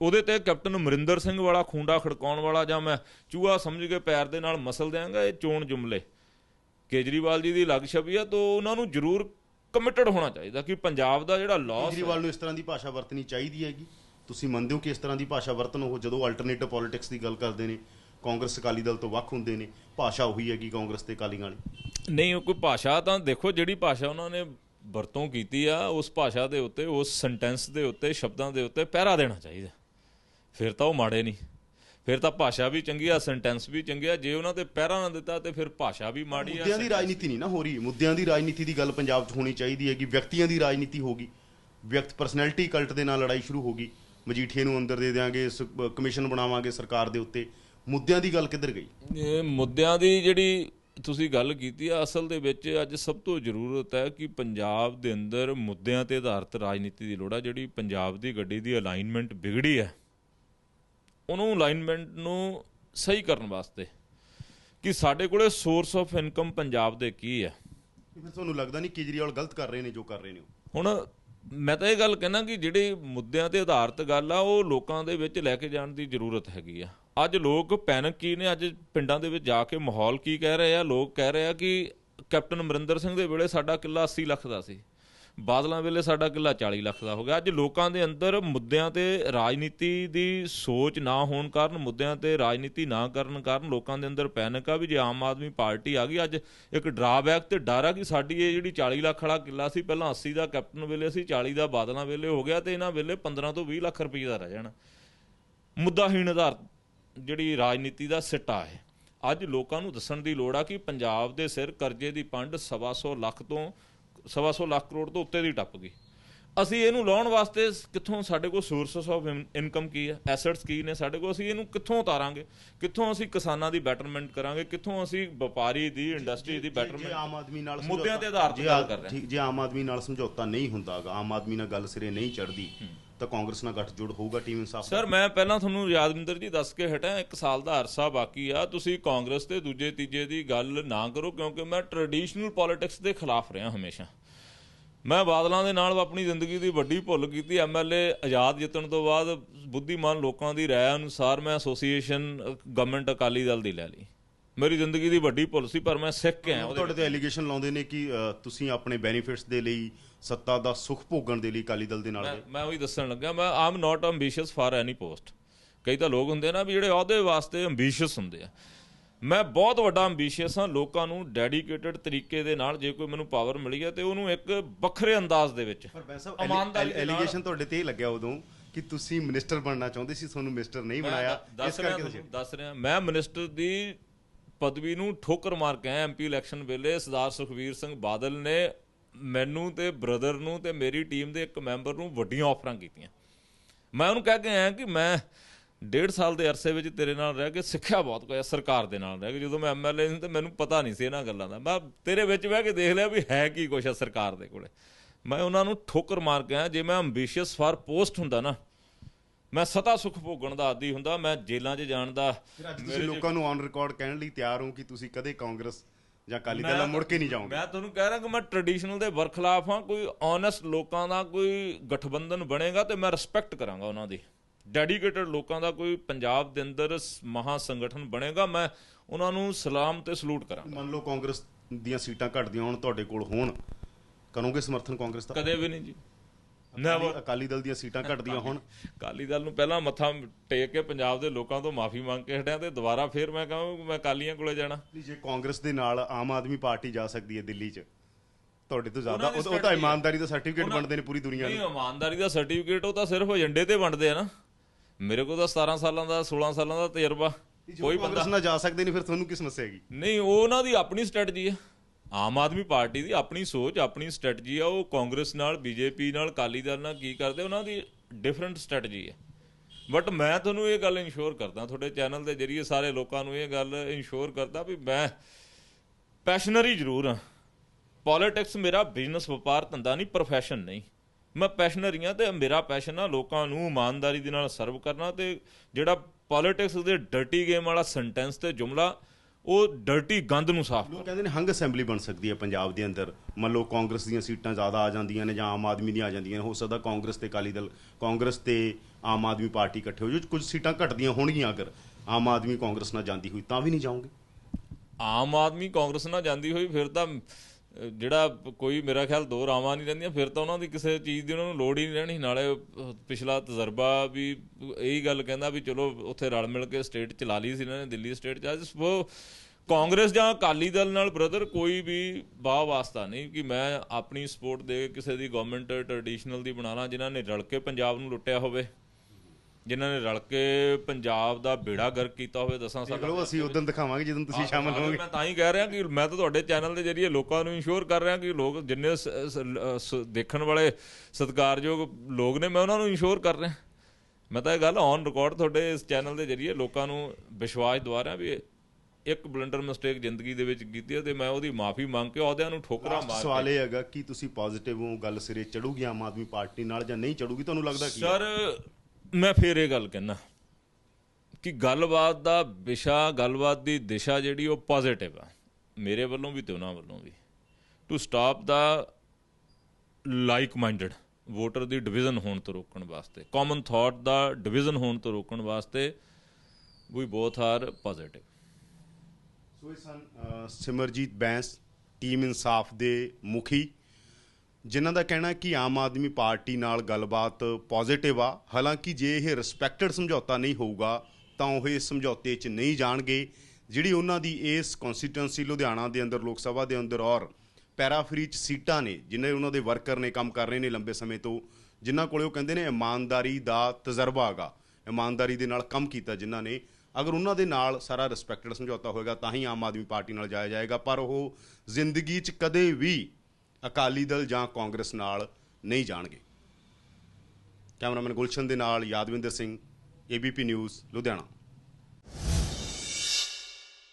ਉਹਦੇ ਤੇ ਕੈਪਟਨ ਅਮਰਿੰਦਰ ਸਿੰਘ ਵਾਲਾ ਖੁੰਡਾ ਖੜਕਾਉਣ ਵਾਲਾ ਜਾਂ ਮੈਂ ਚੂਹਾ ਸਮਝ ਕੇ ਪੈਰ ਦੇ ਨਾਲ ਮਸਲ ਦਿਆਂਗਾ ਇਹ ਚੋਣ ਜੁਮਲੇ। ਕੇਜਰੀਵਾਲ ਜੀ ਦੀ ਲੱਗ ਛਵੀ ਆ ਤਾਂ ਉਹਨਾਂ ਨੂੰ ਜ਼ਰੂਰ ਕਮਿਟਡ ਹੋਣਾ ਚਾਹੀਦਾ ਕਿ ਪੰਜਾਬ ਦਾ ਜਿਹੜਾ ਲਾਸ ਕੇਜਰੀਵਾਲ ਨੂੰ ਇਸ ਤਰ੍ਹਾਂ ਦੀ ਭਾਸ਼ਾ ਵਰਤਣੀ ਚਾਹੀਦੀ ਹੈਗੀ। ਤੁਸੀਂ ਮੰਨਦੇ ਹੋ ਕਿ ਇਸ ਤਰ੍ਹਾਂ ਦੀ ਭਾਸ਼ਾ ਵਰਤਨ ਉਹ ਜਦੋਂ ਅਲਟਰਨੇਟਿਵ ਪੋਲਿਟਿਕਸ ਦੀ ਗੱਲ ਕਰਦੇ ਨੇ ਕਾਂਗਰਸ ਅਕਾਲੀ ਦਲ ਤੋਂ ਵੱਖ ਹੁੰਦੇ ਨੇ ਭਾਸ਼ਾ ਉਹੀ ਹੈਗੀ ਕਾਂਗਰਸ ਤੇ ਅਕਾਲੀਆਂ ਵਾਲੀ। ਨਹੀਂ ਉਹ ਕੋਈ ਭਾਸ਼ਾ ਤਾਂ ਦੇਖੋ ਜਿਹੜੀ ਭਾਸ਼ਾ ਉਹਨਾਂ ਨੇ ਵਰਤੋਂ ਕੀਤੀ ਆ ਉਸ ਭਾਸ਼ਾ ਦੇ ਉੱਤੇ ਉਸ ਸੈਂਟੈਂਸ ਦੇ ਉੱਤੇ ਸ਼ਬਦਾਂ ਦੇ ਉੱਤੇ ਪਹਿਰਾ ਦੇਣਾ ਚਾਹੀਦਾ। ਫਿਰ ਤਾਂ ਉਹ ਮਾੜੇ ਨਹੀਂ। ਫਿਰ ਤਾਂ ਭਾਸ਼ਾ ਵੀ ਚੰਗੀ ਆ ਸੈਂਟੈਂਸ ਵੀ ਚੰਗੇ ਆ। ਜੇ ਉਹਨਾਂ ਤੇ ਪਹਿਰਾ ਨਾ ਦਿੱਤਾ ਤੇ ਫਿਰ ਭਾਸ਼ਾ ਵੀ ਮਾੜੀ ਆ ਮੁੱਦਿਆਂ ਦੀ ਰਾਜਨੀਤੀ ਨਹੀਂ ਨਾ ਹੋ ਰਹੀ। ਮੁੱਦਿਆਂ ਦੀ ਰਾਜਨੀਤੀ ਦੀ ਗੱਲ ਪੰਜਾਬ 'ਚ ਹੋਣੀ ਚਾਹੀਦੀ ਹੈਗੀ। ਵਿਅਕਤੀਆਂ ਦੀ ਰਾਜਨੀਤੀ ਹੋਗੀ ਵਿਅਕਤ ਪਰਸਨੈਲਿਟੀ ਕਲਟ ਦੇ ਨਾਲ ਲੜਾਈ ਸ਼ੁਰੂ ਹੋਗੀ ਮਜੀਠੀਏ ਨੂੰ ਅੰਦਰ ਦੇ ਅ, ਕਮਿਸ਼ਨ ਬਣਾਵਾਂਗੇ ਸਰਕਾਰ ਦੇ ਉੱਤੇ। ਮੁੱਦਿਆਂ ਦੀ ਗੱਲ ਕਿੱਧਰ ਗਈ? ਇਹ ਮੁੱਦਿਆਂ ਦੀ ਜਿਹੜੀ ਤੁਸੀਂ ਗੱਲ ਕੀਤੀ ਆ ਅਸਲ ਦੇ ਵਿੱਚ ਅੱਜ ਸਭ ਤੋਂ ਜ਼ਰੂਰਤ ਹੈ ਕਿ ਪੰਜਾਬ ਦੇ ਅੰਦਰ ਮੁੱਦਿਆਂ ਤੇ ਆਧਾਰਿਤ ਰਾਜਨੀਤੀ ਦੀ ਲੋੜ ਆ ਜਿਹੜੀ ਪੰਜਾਬ ਦੀ ਗੱਡੀ ਦੀ ਅਲਾਈਨਮੈਂਟ ਵਿਗੜੀ ਹੈ। ਉਹਨੂੰ ਅਲਾਈਨਮੈਂਟ ਨੂੰ ਸਹੀ ਕਰਨ ਵਾਸਤੇ ਕਿ ਸਾਡੇ ਕੋਲੇ ਸੋਰਸ ਆਫ ਇਨਕਮ ਪੰਜਾਬ ਦੇ ਕੀ ਹੈ। ਫਿਰ ਤੁਹਾਨੂੰ ਲੱਗਦਾ ਨਹੀਂ ਕੇਜਰੀਵਾਲ ਗਲਤ ਕਰ ਰਹੇ ਨੇ ਜੋ ਕਰ ਰਹੇ ਨੇ? ਹੁਣ ਮੈਂ ਤਾਂ ਇਹ ਗੱਲ ਕਹਿਣਾ ਕਿ ਜਿਹੜੇ ਮੁੱਦਿਆਂ ਤੇ ਆਧਾਰਿਤ ਗੱਲ ਆ ਉਹ ਲੋਕਾਂ ਦੇ ਵਿੱਚ ਲੈ ਕੇ ਜਾਣ ਦੀ ਜ਼ਰੂਰਤ ਹੈਗੀ ਆ। ਅੱਜ ਲੋਕ ਪੈਨਿਕ ਕੀ ਨੇ ਅੱਜ ਪਿੰਡਾਂ ਦੇ ਵਿੱਚ ਜਾ ਕੇ ਮਾਹੌਲ ਕੀ ਕਹਿ ਰਹੇ ਆ? ਲੋਕ ਕਹਿ ਰਹੇ ਆ ਕਿ ਕੈਪਟਨ ਅਮਰਿੰਦਰ ਸਿੰਘ ਦੇ ਵੇਲੇ ਸਾਡਾ ਕਿੱਲਾ 80 ਲੱਖ ਦਾ ਸੀ। ਬਾਦਲਾਂ ਵੇਲੇ ਸਾਡਾ ਕਿੱਲਾ 40 ਲੱਖ ਦਾ ਹੋ ਗਿਆ। ਅੱਜ ਲੋਕਾਂ ਦੇ ਅੰਦਰ ਮੁੱਦਿਆਂ ਤੇ ਰਾਜਨੀਤੀ ਦੀ ਸੋਚ ਨਾ ਹੋਣ ਕਾਰਨ, ਮੁੱਦਿਆਂ ਤੇ ਰਾਜਨੀਤੀ ਨਾ ਕਰਨ ਕਾਰਨ ਲੋਕਾਂ ਦੇ ਅੰਦਰ ਪੈਨਿਕ ਆ ਵੀ ਜੇ ਆਮ ਆਦਮੀ ਪਾਰਟੀ ਆ ਗਈ, ਅੱਜ ਇੱਕ ਡਰਾਬੈਕ ਤੇ ਡਰ ਆ ਕਿ ਸਾਡੀ ਇਹ ਜਿਹੜੀ 40 ਲੱਖ ਵਾਲਾ ਕਿੱਲਾ ਸੀ, ਪਹਿਲਾਂ 80 ਦਾ, ਕੈਪਟਨ ਵੇਲੇ ਸੀ 40 ਦਾ, ਬਾਦਲਾਂ ਵੇਲੇ ਹੋ ਗਿਆ ਤੇ ਇਹਨਾਂ ਵੇਲੇ 15 ਤੋਂ 20 ਲੱਖ ਰੁਪਏ ਦਾ ਰਹਿ ਜਾਣਾ। ਮੁੱਦਾਹੀਣ ਆਧਾਰ ਜਿਹੜੀ ਰਾਜਨੀਤੀ ਦਾ ਸਿੱਟਾ ਹੈ। ਅੱਜ ਲੋਕਾਂ ਨੂੰ ਦੱਸਣ ਦੀ ਲੋੜ ਆ ਕਿ ਪੰਜਾਬ ਦੇ ਸਿਰ ਕਰਜ਼ੇ ਦੀ ਪੰਡ ਸਵਾ ਸੌ ਲੱਖ ਤੋਂ ਸਵਾ ਸੌ ਲੱਖ ਕਰੋੜ ਤੋਂ ਉੱਤੇ ਦੀ ਟੱਪ ਗਈ। ਅਸੀਂ ਇਹਨੂੰ ਲਾਉਣ ਵਾਸਤੇ ਕਿੱਥੋਂ ਸਾਡੇ ਕੋਲ ਸੋਰਸਸ ਆਫ ਇਨਕਮ ਕੀ ਹੈ ਐਸੈਟਸ ਕੀ ਨੇ ਸਾਡੇ ਕੋਲ ਅਸੀਂ ਇਹਨੂੰ ਕਿੱਥੋਂ ਉਤਾਰਾਂਗੇ? ਕਿੱਥੋਂ ਅਸੀਂ ਕਿਸਾਨਾਂ ਦੀ ਬੈਟਰਮੈਂਟ ਕਰਾਂਗੇ? ਕਿੱਥੋਂ ਅਸੀਂ ਵਪਾਰੀ ਦੀ ਇੰਡਸਟਰੀ ਦੀ ਜੇ ਬੈਟਰਮੈਂਟ ਆਮ ਆਦਮੀ ਨਾਲ ਮੁੱਦਿਆਂ ਤੇ ਆਧਾਰਿਤ ਜੇ ਗੱਲ ਕਰ ਰਹੇ ਹਾਂ। ਠੀਕ, ਜੇ ਆਮ ਆਦਮੀ ਨਾਲ ਸਮਝੌਤਾ ਨਹੀਂ ਹੁੰਦਾਗਾ। ਆਮ ਆਦਮੀ ਨਾਲ ਗੱਲ ਸਿਰੇ ਨਹੀਂ ਚੜਦੀ ਤਾਂ ਕਾਂਗਰਸ ਨਾਲ ਗੱਠਜੋੜ ਹੋਊਗਾ ਟੀਮ ਇਨਸਾਫ ਸਰ ਮੈਂ ਪਹਿਲਾਂ ਤੁਹਾਨੂੰ ਯਾਦਵਿੰਦਰ ਜੀ ਦੱਸ ਕੇ ਹਟਾਂ ਇੱਕ ਸਾਲ ਦਾ ਅਰਸਾ ਬਾਕੀ ਆ। ਤੁਸੀਂ ਕਾਂਗਰਸ ਤੇ ਦੂਜੇ ਤੀਜੇ ਦੀ ਗੱਲ ਨਾ ਕਰੋ ਕਿਉਂਕਿ ਮੈਂ ਟ੍ਰੈਡੀਸ਼ਨਲ ਪੋਲਿਟਿਕਸ ਦੇ ਖਿਲਾਫ ਰਿਹਾ ਹਮੇਸ਼ਾ। ਮੈਂ ਬਾਦਲਾਂ ਦੇ ਨਾਲ ਆਪਣੀ ਜ਼ਿੰਦਗੀ ਦੀ ਵੱਡੀ ਭੁੱਲ ਕੀਤੀ। ਐਮਐਲਏ ਆਜ਼ਾਦ ਜਿੱਤਣ ਤੋਂ ਬਾਅਦ ਬੁੱਧੀਮਾਨ ਲੋਕਾਂ ਦੀ ਰਾਏ ਅਨੁਸਾਰ ਮੈਂ ਐਸੋਸੀਏਸ਼ਨ ਗਵਰਨਮੈਂਟ ਅਕਾਲੀ ਦਲ ਦੀ ਲੈ ਲਈ। ਮੇਰੀ ਜ਼ਿੰਦਗੀ ਦੀ ਵੱਡੀ ਭੁੱਲ ਸੀ ਪਰ ਮੈਂ ਸਿੱਖ ਕੇ ਆਇਆ ਤੁਹਾਡੇ ਤੇ ਐਲੀਗੇਸ਼ਨ ਲਾਉਂਦੇ ਨੇ ਕਿ ਤੁਸੀਂ ਆਪਣੇ ਬੈਨੀਫਿਟਸ ਦੇ ਲਈ ਸੱਤਾ ਦਾ ਸੁਖ ਭੋਗਣ ਦੇ ਲਈ ਅਕਾਲੀ ਦਲ ਦੇ ਨਾਲ ਮੈਂ ਉਹੀ ਦੱਸਣ ਲੱਗਾ ਮੈਂ am not ambitious for any post ਕਈ ਤਾਂ ਲੋਕ ਹੁੰਦੇ ਨਾ ਵੀ ਜਿਹੜੇ ਅਹੁਦੇ ਵਾਸਤੇ ਐਂਬੀਸ਼ੀਅਸ ਹੁੰਦੇ ਆ। ਮੈਂ ਬਹੁਤ ਵੱਡਾ ਐਂਬੀਸ਼ੀਅਸ ਹਾਂ ਲੋਕਾਂ ਨੂੰ ਡੈਡੀਕੇਟਿਡ ਤਰੀਕੇ ਦੇ ਨਾਲ ਜੇ ਕੋਈ ਮੈਨੂੰ ਪਾਵਰ ਮਿਲੀ ਹੈ ਤੇ ਉਹਨੂੰ ਇੱਕ ਵੱਖਰੇ ਅੰਦਾਜ਼ ਦੇ ਵਿੱਚ ਪਰ ਬੈਂਸ ਐਲੀਗੇਸ਼ਨ ਤੁਹਾਡੇ ਤੇ ਇਹ ਲੱਗਿਆ ਉਦੋਂ ਕਿ ਤੁਸੀਂ ਮਿਨਿਸਟਰ ਬਣਨਾ ਚਾਹੁੰਦੇ ਸੀ ਤੁਹਾਨੂੰ ਮਿਨਿਸਟਰ ਨਹੀਂ ਬਣਾਇਆ। ਦੱਸ ਇਸ ਰਿਹਾ ਕਰਕੇ ਦੱਸ ਰਿਹਾ ਮੈਂ ਮਿਨਿਸਟਰ ਦੀ ਪਦਵੀ ਨੂੰ ਠੋਕਰ ਮਾਰ ਕੇ ਐਮਪੀ ਇਲੈਕਸ਼ਨ ਵੇਲੇ ਸਰਦਾਰ ਸੁਖਵੀਰ ਸਿੰਘ ਬਾਦਲ ਨੇ ਮੈਨੂੰ ਤੇ ਬ੍ਰਦਰ ਨੂੰ ਤੇ ਮੇਰੀ ਟੀਮ ਦੇ ਇੱਕ ਮੈਂਬਰ ਨੂੰ ਵੱਡੀਆਂ ਆਫਰਾਂ ਕੀਤੀਆਂ। ਮੈਂ ਉਹਨੂੰ ਕਹਿ ਕੇ ਆਇਆ ਕਿ ਮੈਂ ਡੇਢ ਸਾਲ ਦੇ ਅਰਸੇ ਵਿੱਚ ਤੇਰੇ ਨਾਲ ਰਹਿ ਕੇ ਸਿੱਖਿਆ ਬਹੁਤ ਕੁਝ ਸਰਕਾਰ ਦੇ ਨਾਲ ਰਹਿ ਕੇ। ਜਦੋਂ ਮੈਂ ਐਮਐਲਏ ਸੀ ਤੇ ਮੈਨੂੰ ਪਤਾ ਨਹੀਂ ਸੀ ਇਹਨਾਂ ਗੱਲਾਂ ਦਾ। ਮੈਂ ਤੇਰੇ ਵਿੱਚ ਬਹਿ ਕੇ ਦੇਖ ਲਿਆ ਵੀ ਹੈ ਕੀ ਕੁਛ ਆ ਸਰਕਾਰ ਦੇ ਕੋਲੇ। ਮੈਂ ਉਹਨਾਂ ਨੂੰ ਠੋਕਰ ਮਾਰ ਕੇ ਆਇਆ ਜੇ ਮੈਂ ਐਂਬੀਸ਼ੀਅਸ ਫਾਰ ਪੋਸਟ ਹੁੰਦਾ ਨਾ ਮੈਂ ਸਤਾ ਸੁਖ ਭੋਗਣ ਦਾ ਆਦੀ ਹੁੰਦਾ ਮੈਂ ਜੇਲ੍ਹਾਂ 'ਚ ਜਾਣ ਦਾ ਤੁਸੀਂ ਲੋਕਾਂ ਨੂੰ ਔਨ ਰਿਕਾਰਡ ਕਹਿਣ ਲਈ ਤਿਆਰ ਹੋ ਕਿ ਤੁਸੀਂ ਕਦੇ ਕਾਂਗਰਸ ਜਾਂ ਅਕਾਲੀ ਦਲ ਮੁੜ ਕੇ ਨਹੀਂ ਜਾਓਗੇ। ਮੈਂ ਤੁਹਾਨੂੰ ਕਹਿ ਰਿਹਾ ਕਿ ਮੈਂ ਟ੍ਰੈਡੀਸ਼ਨਲ ਦੇ ਵਰਖਲਾਫ ਹਾਂ ਕੋਈ ਓਨੈਸਟ ਲੋਕਾਂ ਦਾ ਕੋਈ ਗਠਬੰਧਨ ਬਣੇਗਾ ਤੇ ਮੈਂ ਰਿਸਪੈਕਟ ਕਰਾਂਗਾ ਉਹਨਾਂ ਦੀ। ਡੈਡੀਕੇਟਡ ਲੋਕਾਂ ਦਾ ਕੋਈ ਪੰਜਾਬ ਦੇ ਅੰਦਰ ਮਹਾ ਸੰਗਠਨ ਬਣੇਗਾ ਮੈਂ ਉਹਨਾਂ ਨੂੰ ਸਲਾਮ ਤੇ ਸਲੂਟ ਕਰਾਂਗਾ। ਮੰਨ ਲਓ ਕਾਂਗਰਸ ਦੀਆਂ ਸੀਟਾਂ ਘਟਦੀਆਂ ਹੋਣ ਤੁਹਾਡੇ ਕੋਲ ਹੋਣ ਕਰੋਗੇ ਸਮਰਥਨ ਕਾਂਗਰਸ ਦਾ? ਕਦੇ ਵੀ ਨਹੀਂ ਜੀ। ਅਕਾਲੀ- ਅਕਾਲੀ ਦਲ ਦੀਆਂ ਸੀਟਾਂ ਘਟਦੀਆਂ ਹੋਣ। ਅਕਾਲੀ ਦਲ ਨੂੰ ਪਹਿਲਾਂ ਮੱਥਾ ਟੇਕ ਕੇ ਪੰਜਾਬ ਦੇ ਲੋਕਾਂ ਤੋਂ ਮਾਫੀ ਮੰਗ ਕੇ ਹਟਿਆ ਤੇ ਦੁਬਾਰਾ ਫੇਰ ਮੈਂ ਕਹਾਂ ਮੈਂ ਅਕਾਲੀਆਂ ਕੋਲੇ ਜਾਣਾ। ਨਹੀਂ, ਜੇ ਕਾਂਗਰਸ ਦੇ ਨਾਲ ਆਮ ਆਦਮੀ ਪਾਰਟੀ ਜਾ ਸਕਦੀ ਹੈ ਦਿੱਲੀ 'ਚ ਤੁਹਾਡੇ ਤੋਂ ਜ਼ਿਆਦਾ ਉਹ ਤਾਂ। ਇਮਾਨਦਾਰੀ ਦਾ ਸਰਟੀਫਿਕੇਟ ਵੰਡਦੇ ਨੇ ਪੂਰੀ ਦੁਨੀਆ ਨਹੀਂ ਨੂੰ। ਇਮਾਨਦਾਰੀ ਦਾ ਸਰਟੀਫਿਕੇਟ ਉਹ ਤਾਂ ਸਿਰਫ ਏਜੰਡੇ ਤੇ ਵੰਡਦੇ ਆ ਨਾ। ਮੇਰੇ ਕੋਲ ਤਾਂ 17 ਸਾਲਾਂ ਦਾ 16 ਸਾਲਾਂ ਦਾ ਤਜਰਬਾ। ਕੋਈ ਬੰਦਾ ਨਾਲ ਜਾ ਸਕਦੇ ਨਹੀਂ ਫਿਰ ਤੁਹਾਨੂੰ ਕੀ ਸਮੱਸਿਆ ਹੈਗੀ? ਨਹੀਂ ਉਹ ਉਹਨਾਂ ਦੀ ਆਪਣੀ ਸਟ੍ਰੈਟਜੀ ਹੈ ਆਮ ਆਦਮੀ ਪਾਰਟੀ ਦੀ ਆਪਣੀ ਸੋਚ, ਆਪਣੀ ਸਟ੍ਰੈਟਜੀ ਆ, ਉਹ ਕਾਂਗਰਸ ਨਾਲ, ਬੀਜੇਪੀ ਨਾਲ, ਅਕਾਲੀ ਦਲ ਨਾਲ ਕੀ ਕਰਦੇ, ਉਹਨਾਂ ਦੀ ਡਿਫਰੈਂਟ ਸਟ੍ਰੈਟਜੀ ਹੈ। ਬਟ ਮੈਂ ਤੁਹਾਨੂੰ ਇਹ ਗੱਲ ਇਨਸ਼ੋਰ ਕਰਦਾ, ਤੁਹਾਡੇ ਚੈਨਲ ਦੇ ਜਰੀਏ ਸਾਰੇ ਲੋਕਾਂ ਨੂੰ ਇਹ ਗੱਲ ਇਨਸ਼ੋਰ ਕਰਦਾ ਵੀ ਮੈਂ ਪੈਸ਼ਨਰੀ ਜ਼ਰੂਰ ਹਾਂ। ਪੋਲਿਟਿਕਸ ਮੇਰਾ ਬਿਜ਼ਨਸ ਵਪਾਰ, ਧੰਦਾ ਨਹੀਂ ਪ੍ਰੋਫੈਸ਼ਨ ਨਹੀਂ। ਮੈਂ ਪੈਸ਼ਨਰੀ ਹਾਂ ਤੇ ਮੇਰਾ ਪੈਸ਼ਨ ਆ ਲੋਕਾਂ ਨੂੰ ਇਮਾਨਦਾਰੀ ਦੇ ਨਾਲ ਸਰਵ ਕਰਨਾ ਤੇ ਜਿਹੜਾ ਪੋਲਿਟਿਕਸ ਦੇ ਡਰਟੀ ਗੇਮ ਵਾਲਾ ਸੈਂਟੈਂਸ ਤੇ ਜੁਮਲਾ ਉਹ ਡਰਟੀ ਗੰਦ ਨੂੰ ਸਾਫ਼ ਲੋਕ ਕਹਿੰਦੇ ਨੇ ਹੰਗ ਅਸੈਂਬਲੀ ਬਣ ਸਕਦੀ ਹੈ ਪੰਜਾਬ ਦੇ ਅੰਦਰ। ਮੰਨ ਲਓ ਕਾਂਗਰਸ ਦੀਆਂ ਸੀਟਾਂ ਜ਼ਿਆਦਾ ਆ ਜਾਂਦੀਆਂ ਨੇ ਜਾਂ ਆਮ ਆਦਮੀ ਦੀਆਂ ਆ ਜਾਂਦੀਆਂ ਨੇ ਹੋ ਸਕਦਾ ਕਾਂਗਰਸ ਤੇ ਅਕਾਲੀ ਦਲ ਕਾਂਗਰਸ ਤੇ ਆਮ ਆਦਮੀ ਪਾਰਟੀ ਇਕੱਠੇ ਹੋ ਜੋ ਕੁਝ ਸੀਟਾਂ ਘਟਦੀਆਂ ਹੋਣਗੀਆਂ ਅਗਰ ਆਮ ਆਦਮੀ ਕਾਂਗਰਸ ਨਾਲ ਜਾਂਦੀ ਹੋਈ ਤਾਂ ਵੀ ਨਹੀਂ ਜਾਓਗੇ। ਆਮ ਆਦਮੀ ਕਾਂਗਰਸ ਨਾਲ ਜਾਂਦੀ ਹੋਈ ਫਿਰ ਤਾਂ ਜਿਹੜਾ ਕੋਈ ਮੇਰਾ ਖਿਆਲ ਦੋ ਰਾਵਾਂ ਨਹੀਂ ਰਹਿੰਦੀਆਂ, ਫਿਰ ਤਾਂ ਉਹਨਾਂ ਦੀ ਕਿਸੇ ਚੀਜ਼ ਦੀ ਉਹਨਾਂ ਨੂੰ ਲੋੜ ਹੀ ਨਹੀਂ ਰਹਿਣੀ, ਨਾਲੇ ਪਿਛਲਾ ਤਜਰਬਾ ਵੀ ਇਹੀ ਗੱਲ ਕਹਿੰਦਾ ਵੀ ਚਲੋ ਉੱਥੇ ਰਲ ਮਿਲ ਕੇ ਸਟੇਟ ਚਲਾ ਲਈ ਸੀ ਇਹਨਾਂ ਨੇ, ਦਿੱਲੀ ਸਟੇਟ ਚ। ਅੱਜ ਉਹ ਕਾਂਗਰਸ ਜਾਂ ਅਕਾਲੀ ਦਲ ਨਾਲ ਬ੍ਰਦਰ ਕੋਈ ਵੀ ਬਾਹ ਵਾਸਤਾ ਨਹੀਂ ਕਿ ਮੈਂ ਆਪਣੀ ਸਪੋਰਟ ਦੇ ਕੇ ਕਿਸੇ ਦੀ ਗਵਰਨਮੈਂਟ ਟ੍ਰੈਡੀਸ਼ਨਲ ਦੀ ਬਣਾ ਲਾਂ, ਜਿਨ੍ਹਾਂ ਨੇ ਰਲ ਕੇ ਪੰਜਾਬ ਨੂੰ ਲੁੱਟਿਆ ਹੋਵੇ। ਜਿਨ੍ਹਾਂ ਨੇ ਰਲ ਕੇ ਪੰਜਾਬ ਦਾ ਬੇੜਾ ਗਰਕ ਕੀਤਾ ਹੋਵੇ ਦਸਾਂ ਸਾਲਾਂ ਚਲੋ ਅਸੀਂ ਉਦੋਂ ਦਿਖਾਵਾਂਗੇ ਜਦੋਂ ਤੁਸੀਂ ਸ਼ਾਮਲ ਹੋਵੋਗੇ। ਮੈਂ ਤਾਂ ਹੀ ਕਹਿ ਰਿਹਾ ਕਿ ਮੈਂ ਤਾਂ ਤੁਹਾਡੇ ਚੈਨਲ ਦੇ ਜਰੀਏ ਲੋਕਾਂ ਨੂੰ ਇਨਸ਼ੋਰ ਕਰ ਰਿਹਾ ਕਿ ਲੋਕ ਜਿੰਨੇ ਦੇਖਣ ਵਾਲੇ ਸਤਿਕਾਰਯੋਗ ਲੋਕ ਨੇ ਮੈਂ ਉਹਨਾਂ ਨੂੰ ਇਨਸ਼ੋਰ ਕਰ ਰਿਹਾ। ਮੈਂ ਤਾਂ ਇਹ ਗੱਲ ਔਨ ਰਿਕਾਰਡ ਤੁਹਾਡੇ ਇਸ ਚੈਨਲ ਦੇ ਜਰੀਏ ਲੋਕਾਂ ਨੂੰ ਵਿਸ਼ਵਾਸ ਦਵਾ ਰਿਹਾ ਵੀ ਇੱਕ ਬਲੰਡਰ ਮਿਸਟੇਕ ਜ਼ਿੰਦਗੀ ਦੇ ਵਿੱਚ ਕੀਤੀ ਹੈ ਤੇ ਮੈਂ ਉਹਦੀ ਮਾਫੀ ਮੰਗ ਕੇ ਅਹੁਦਿਆਂ ਨੂੰ ਠੋਕਰਾਂ ਮਾਰ ਸਵਾਲ ਇਹ ਹੈਗਾ ਕਿ ਤੁਸੀਂ ਪੋਜ਼ਿਟਿਵ ਹੋ ਗੱਲ ਸਿਰੇ ਚੜੂਗੀ ਆਮ ਆਦਮੀ ਪਾਰਟੀ ਨਾਲ ਜਾਂ ਨਹੀਂ ਚੜੂਗੀ ਤੁਹਾਨੂੰ ਲੱਗਦਾ ਕੀ? ਸਰ ਮੈਂ ਫੇਰ ਇਹ ਗੱਲ ਕਹਿਣਾ ਕਿ ਗੱਲਬਾਤ ਦਾ ਵਿਸ਼ਾ, ਗੱਲਬਾਤ ਦੀ ਦਿਸ਼ਾ ਜਿਹੜੀ ਉਹ ਪੋਜ਼ਿਟਿਵ ਆ। ਮੇਰੇ ਵੱਲੋਂ ਵੀ ਤੇ ਉਹਨਾਂ ਵੱਲੋਂ ਵੀ। ਟੂ ਸਟਾਪ ਦਾ ਲਾਈਕ ਮਾਈਂਡਡ ਵੋਟਰ ਦੀ ਡਿਵੀਜ਼ਨ ਹੋਣ ਤੋਂ ਰੋਕਣ ਵਾਸਤੇ ਕਾਮਨ ਥਾਟ ਦਾ ਡਿਵੀਜ਼ਨ ਹੋਣ ਤੋਂ ਰੋਕਣ ਵਾਸਤੇ ਵੀ ਬੋਥ ਆਰ ਪੋਜ਼ਿਟਿਵ ਸੋ ਇਹ ਸਨ ਸਿਮਰਜੀਤ ਬੈਂਸ, ਟੀਮ ਇਨਸਾਫ ਦੇ ਮੁਖੀ। ਜਿਨ੍ਹਾਂ ਦਾ ਕਹਿਣਾ ਕਿ ਆਮ ਆਦਮੀ ਪਾਰਟੀ ਨਾਲ ਗੱਲਬਾਤ ਪੋਜ਼ਿਟਿਵ ਆ। ਹਾਲਾਂਕਿ ਜੇ ਇਹ ਰਿਸਪੈਕਟਡ ਸਮਝੌਤਾ ਨਹੀਂ ਹੋਊਗਾ, ਤਾਂ ਉਹ ਇਸ ਸਮਝੌਤੇ 'ਚ ਨਹੀਂ ਜਾਣਗੇ। ਜਿਹੜੀ ਉਹਨਾਂ ਦੀ ਇਸ ਕਨਸਟੀਟੂਐਂਸੀ ਲੁਧਿਆਣਾ ਦੇ ਅੰਦਰ, ਲੋਕ ਸਭਾ ਦੇ ਅੰਦਰ ਔਰ ਪੈਰਾਫਰੀ 'ਚ ਸੀਟਾਂ ਨੇ, ਜਿਨ੍ਹਾਂ ਉਹਨਾਂ ਦੇ ਵਰਕਰ ਨੇ ਕੰਮ ਕਰ ਰਹੇ ਨੇ ਲੰਬੇ ਸਮੇਂ ਤੋਂ, ਜਿਨ੍ਹਾਂ ਕੋਲੇ ਉਹ ਕਹਿੰਦੇ ਨੇ ਇਮਾਨਦਾਰੀ ਦਾ ਤਜਰਬਾ ਹੈਗਾ। ਇਮਾਨਦਾਰੀ ਦੇ ਨਾਲ ਕੰਮ ਕੀਤਾ ਜਿਨ੍ਹਾਂ ਨੇ। ਅਗਰ ਉਹਨਾਂ ਦੇ ਨਾਲ ਸਾਰਾ ਰਿਸਪੈਕਟਡ ਸਮਝੌਤਾ ਹੋਏਗਾ, ਤਾਂ ਹੀ ਆਮ ਆਦਮੀ ਪਾਰਟੀ ਨਾਲ ਜਾਇਆ ਜਾਏਗਾ। ਪਰ ਉਹ ਜ਼ਿੰਦਗੀ 'ਚ ਕਦੇ ਵੀ ਅਕਾਲੀ ਦਲ ਜਾਂ ਕਾਂਗਰਸ ਨਾਲ ਨਹੀਂ ਜਾਣਗੇ। ਕੈਮਰਾਮੈਨ ਗੁਲਸ਼ਨ ਦੇ ਨਾਲ ਯਾਦਵਿੰਦਰ ਸਿੰਘ ਏਬੀਪੀ ਨਿਊਜ਼ ਲੁਧਿਆਣਾ।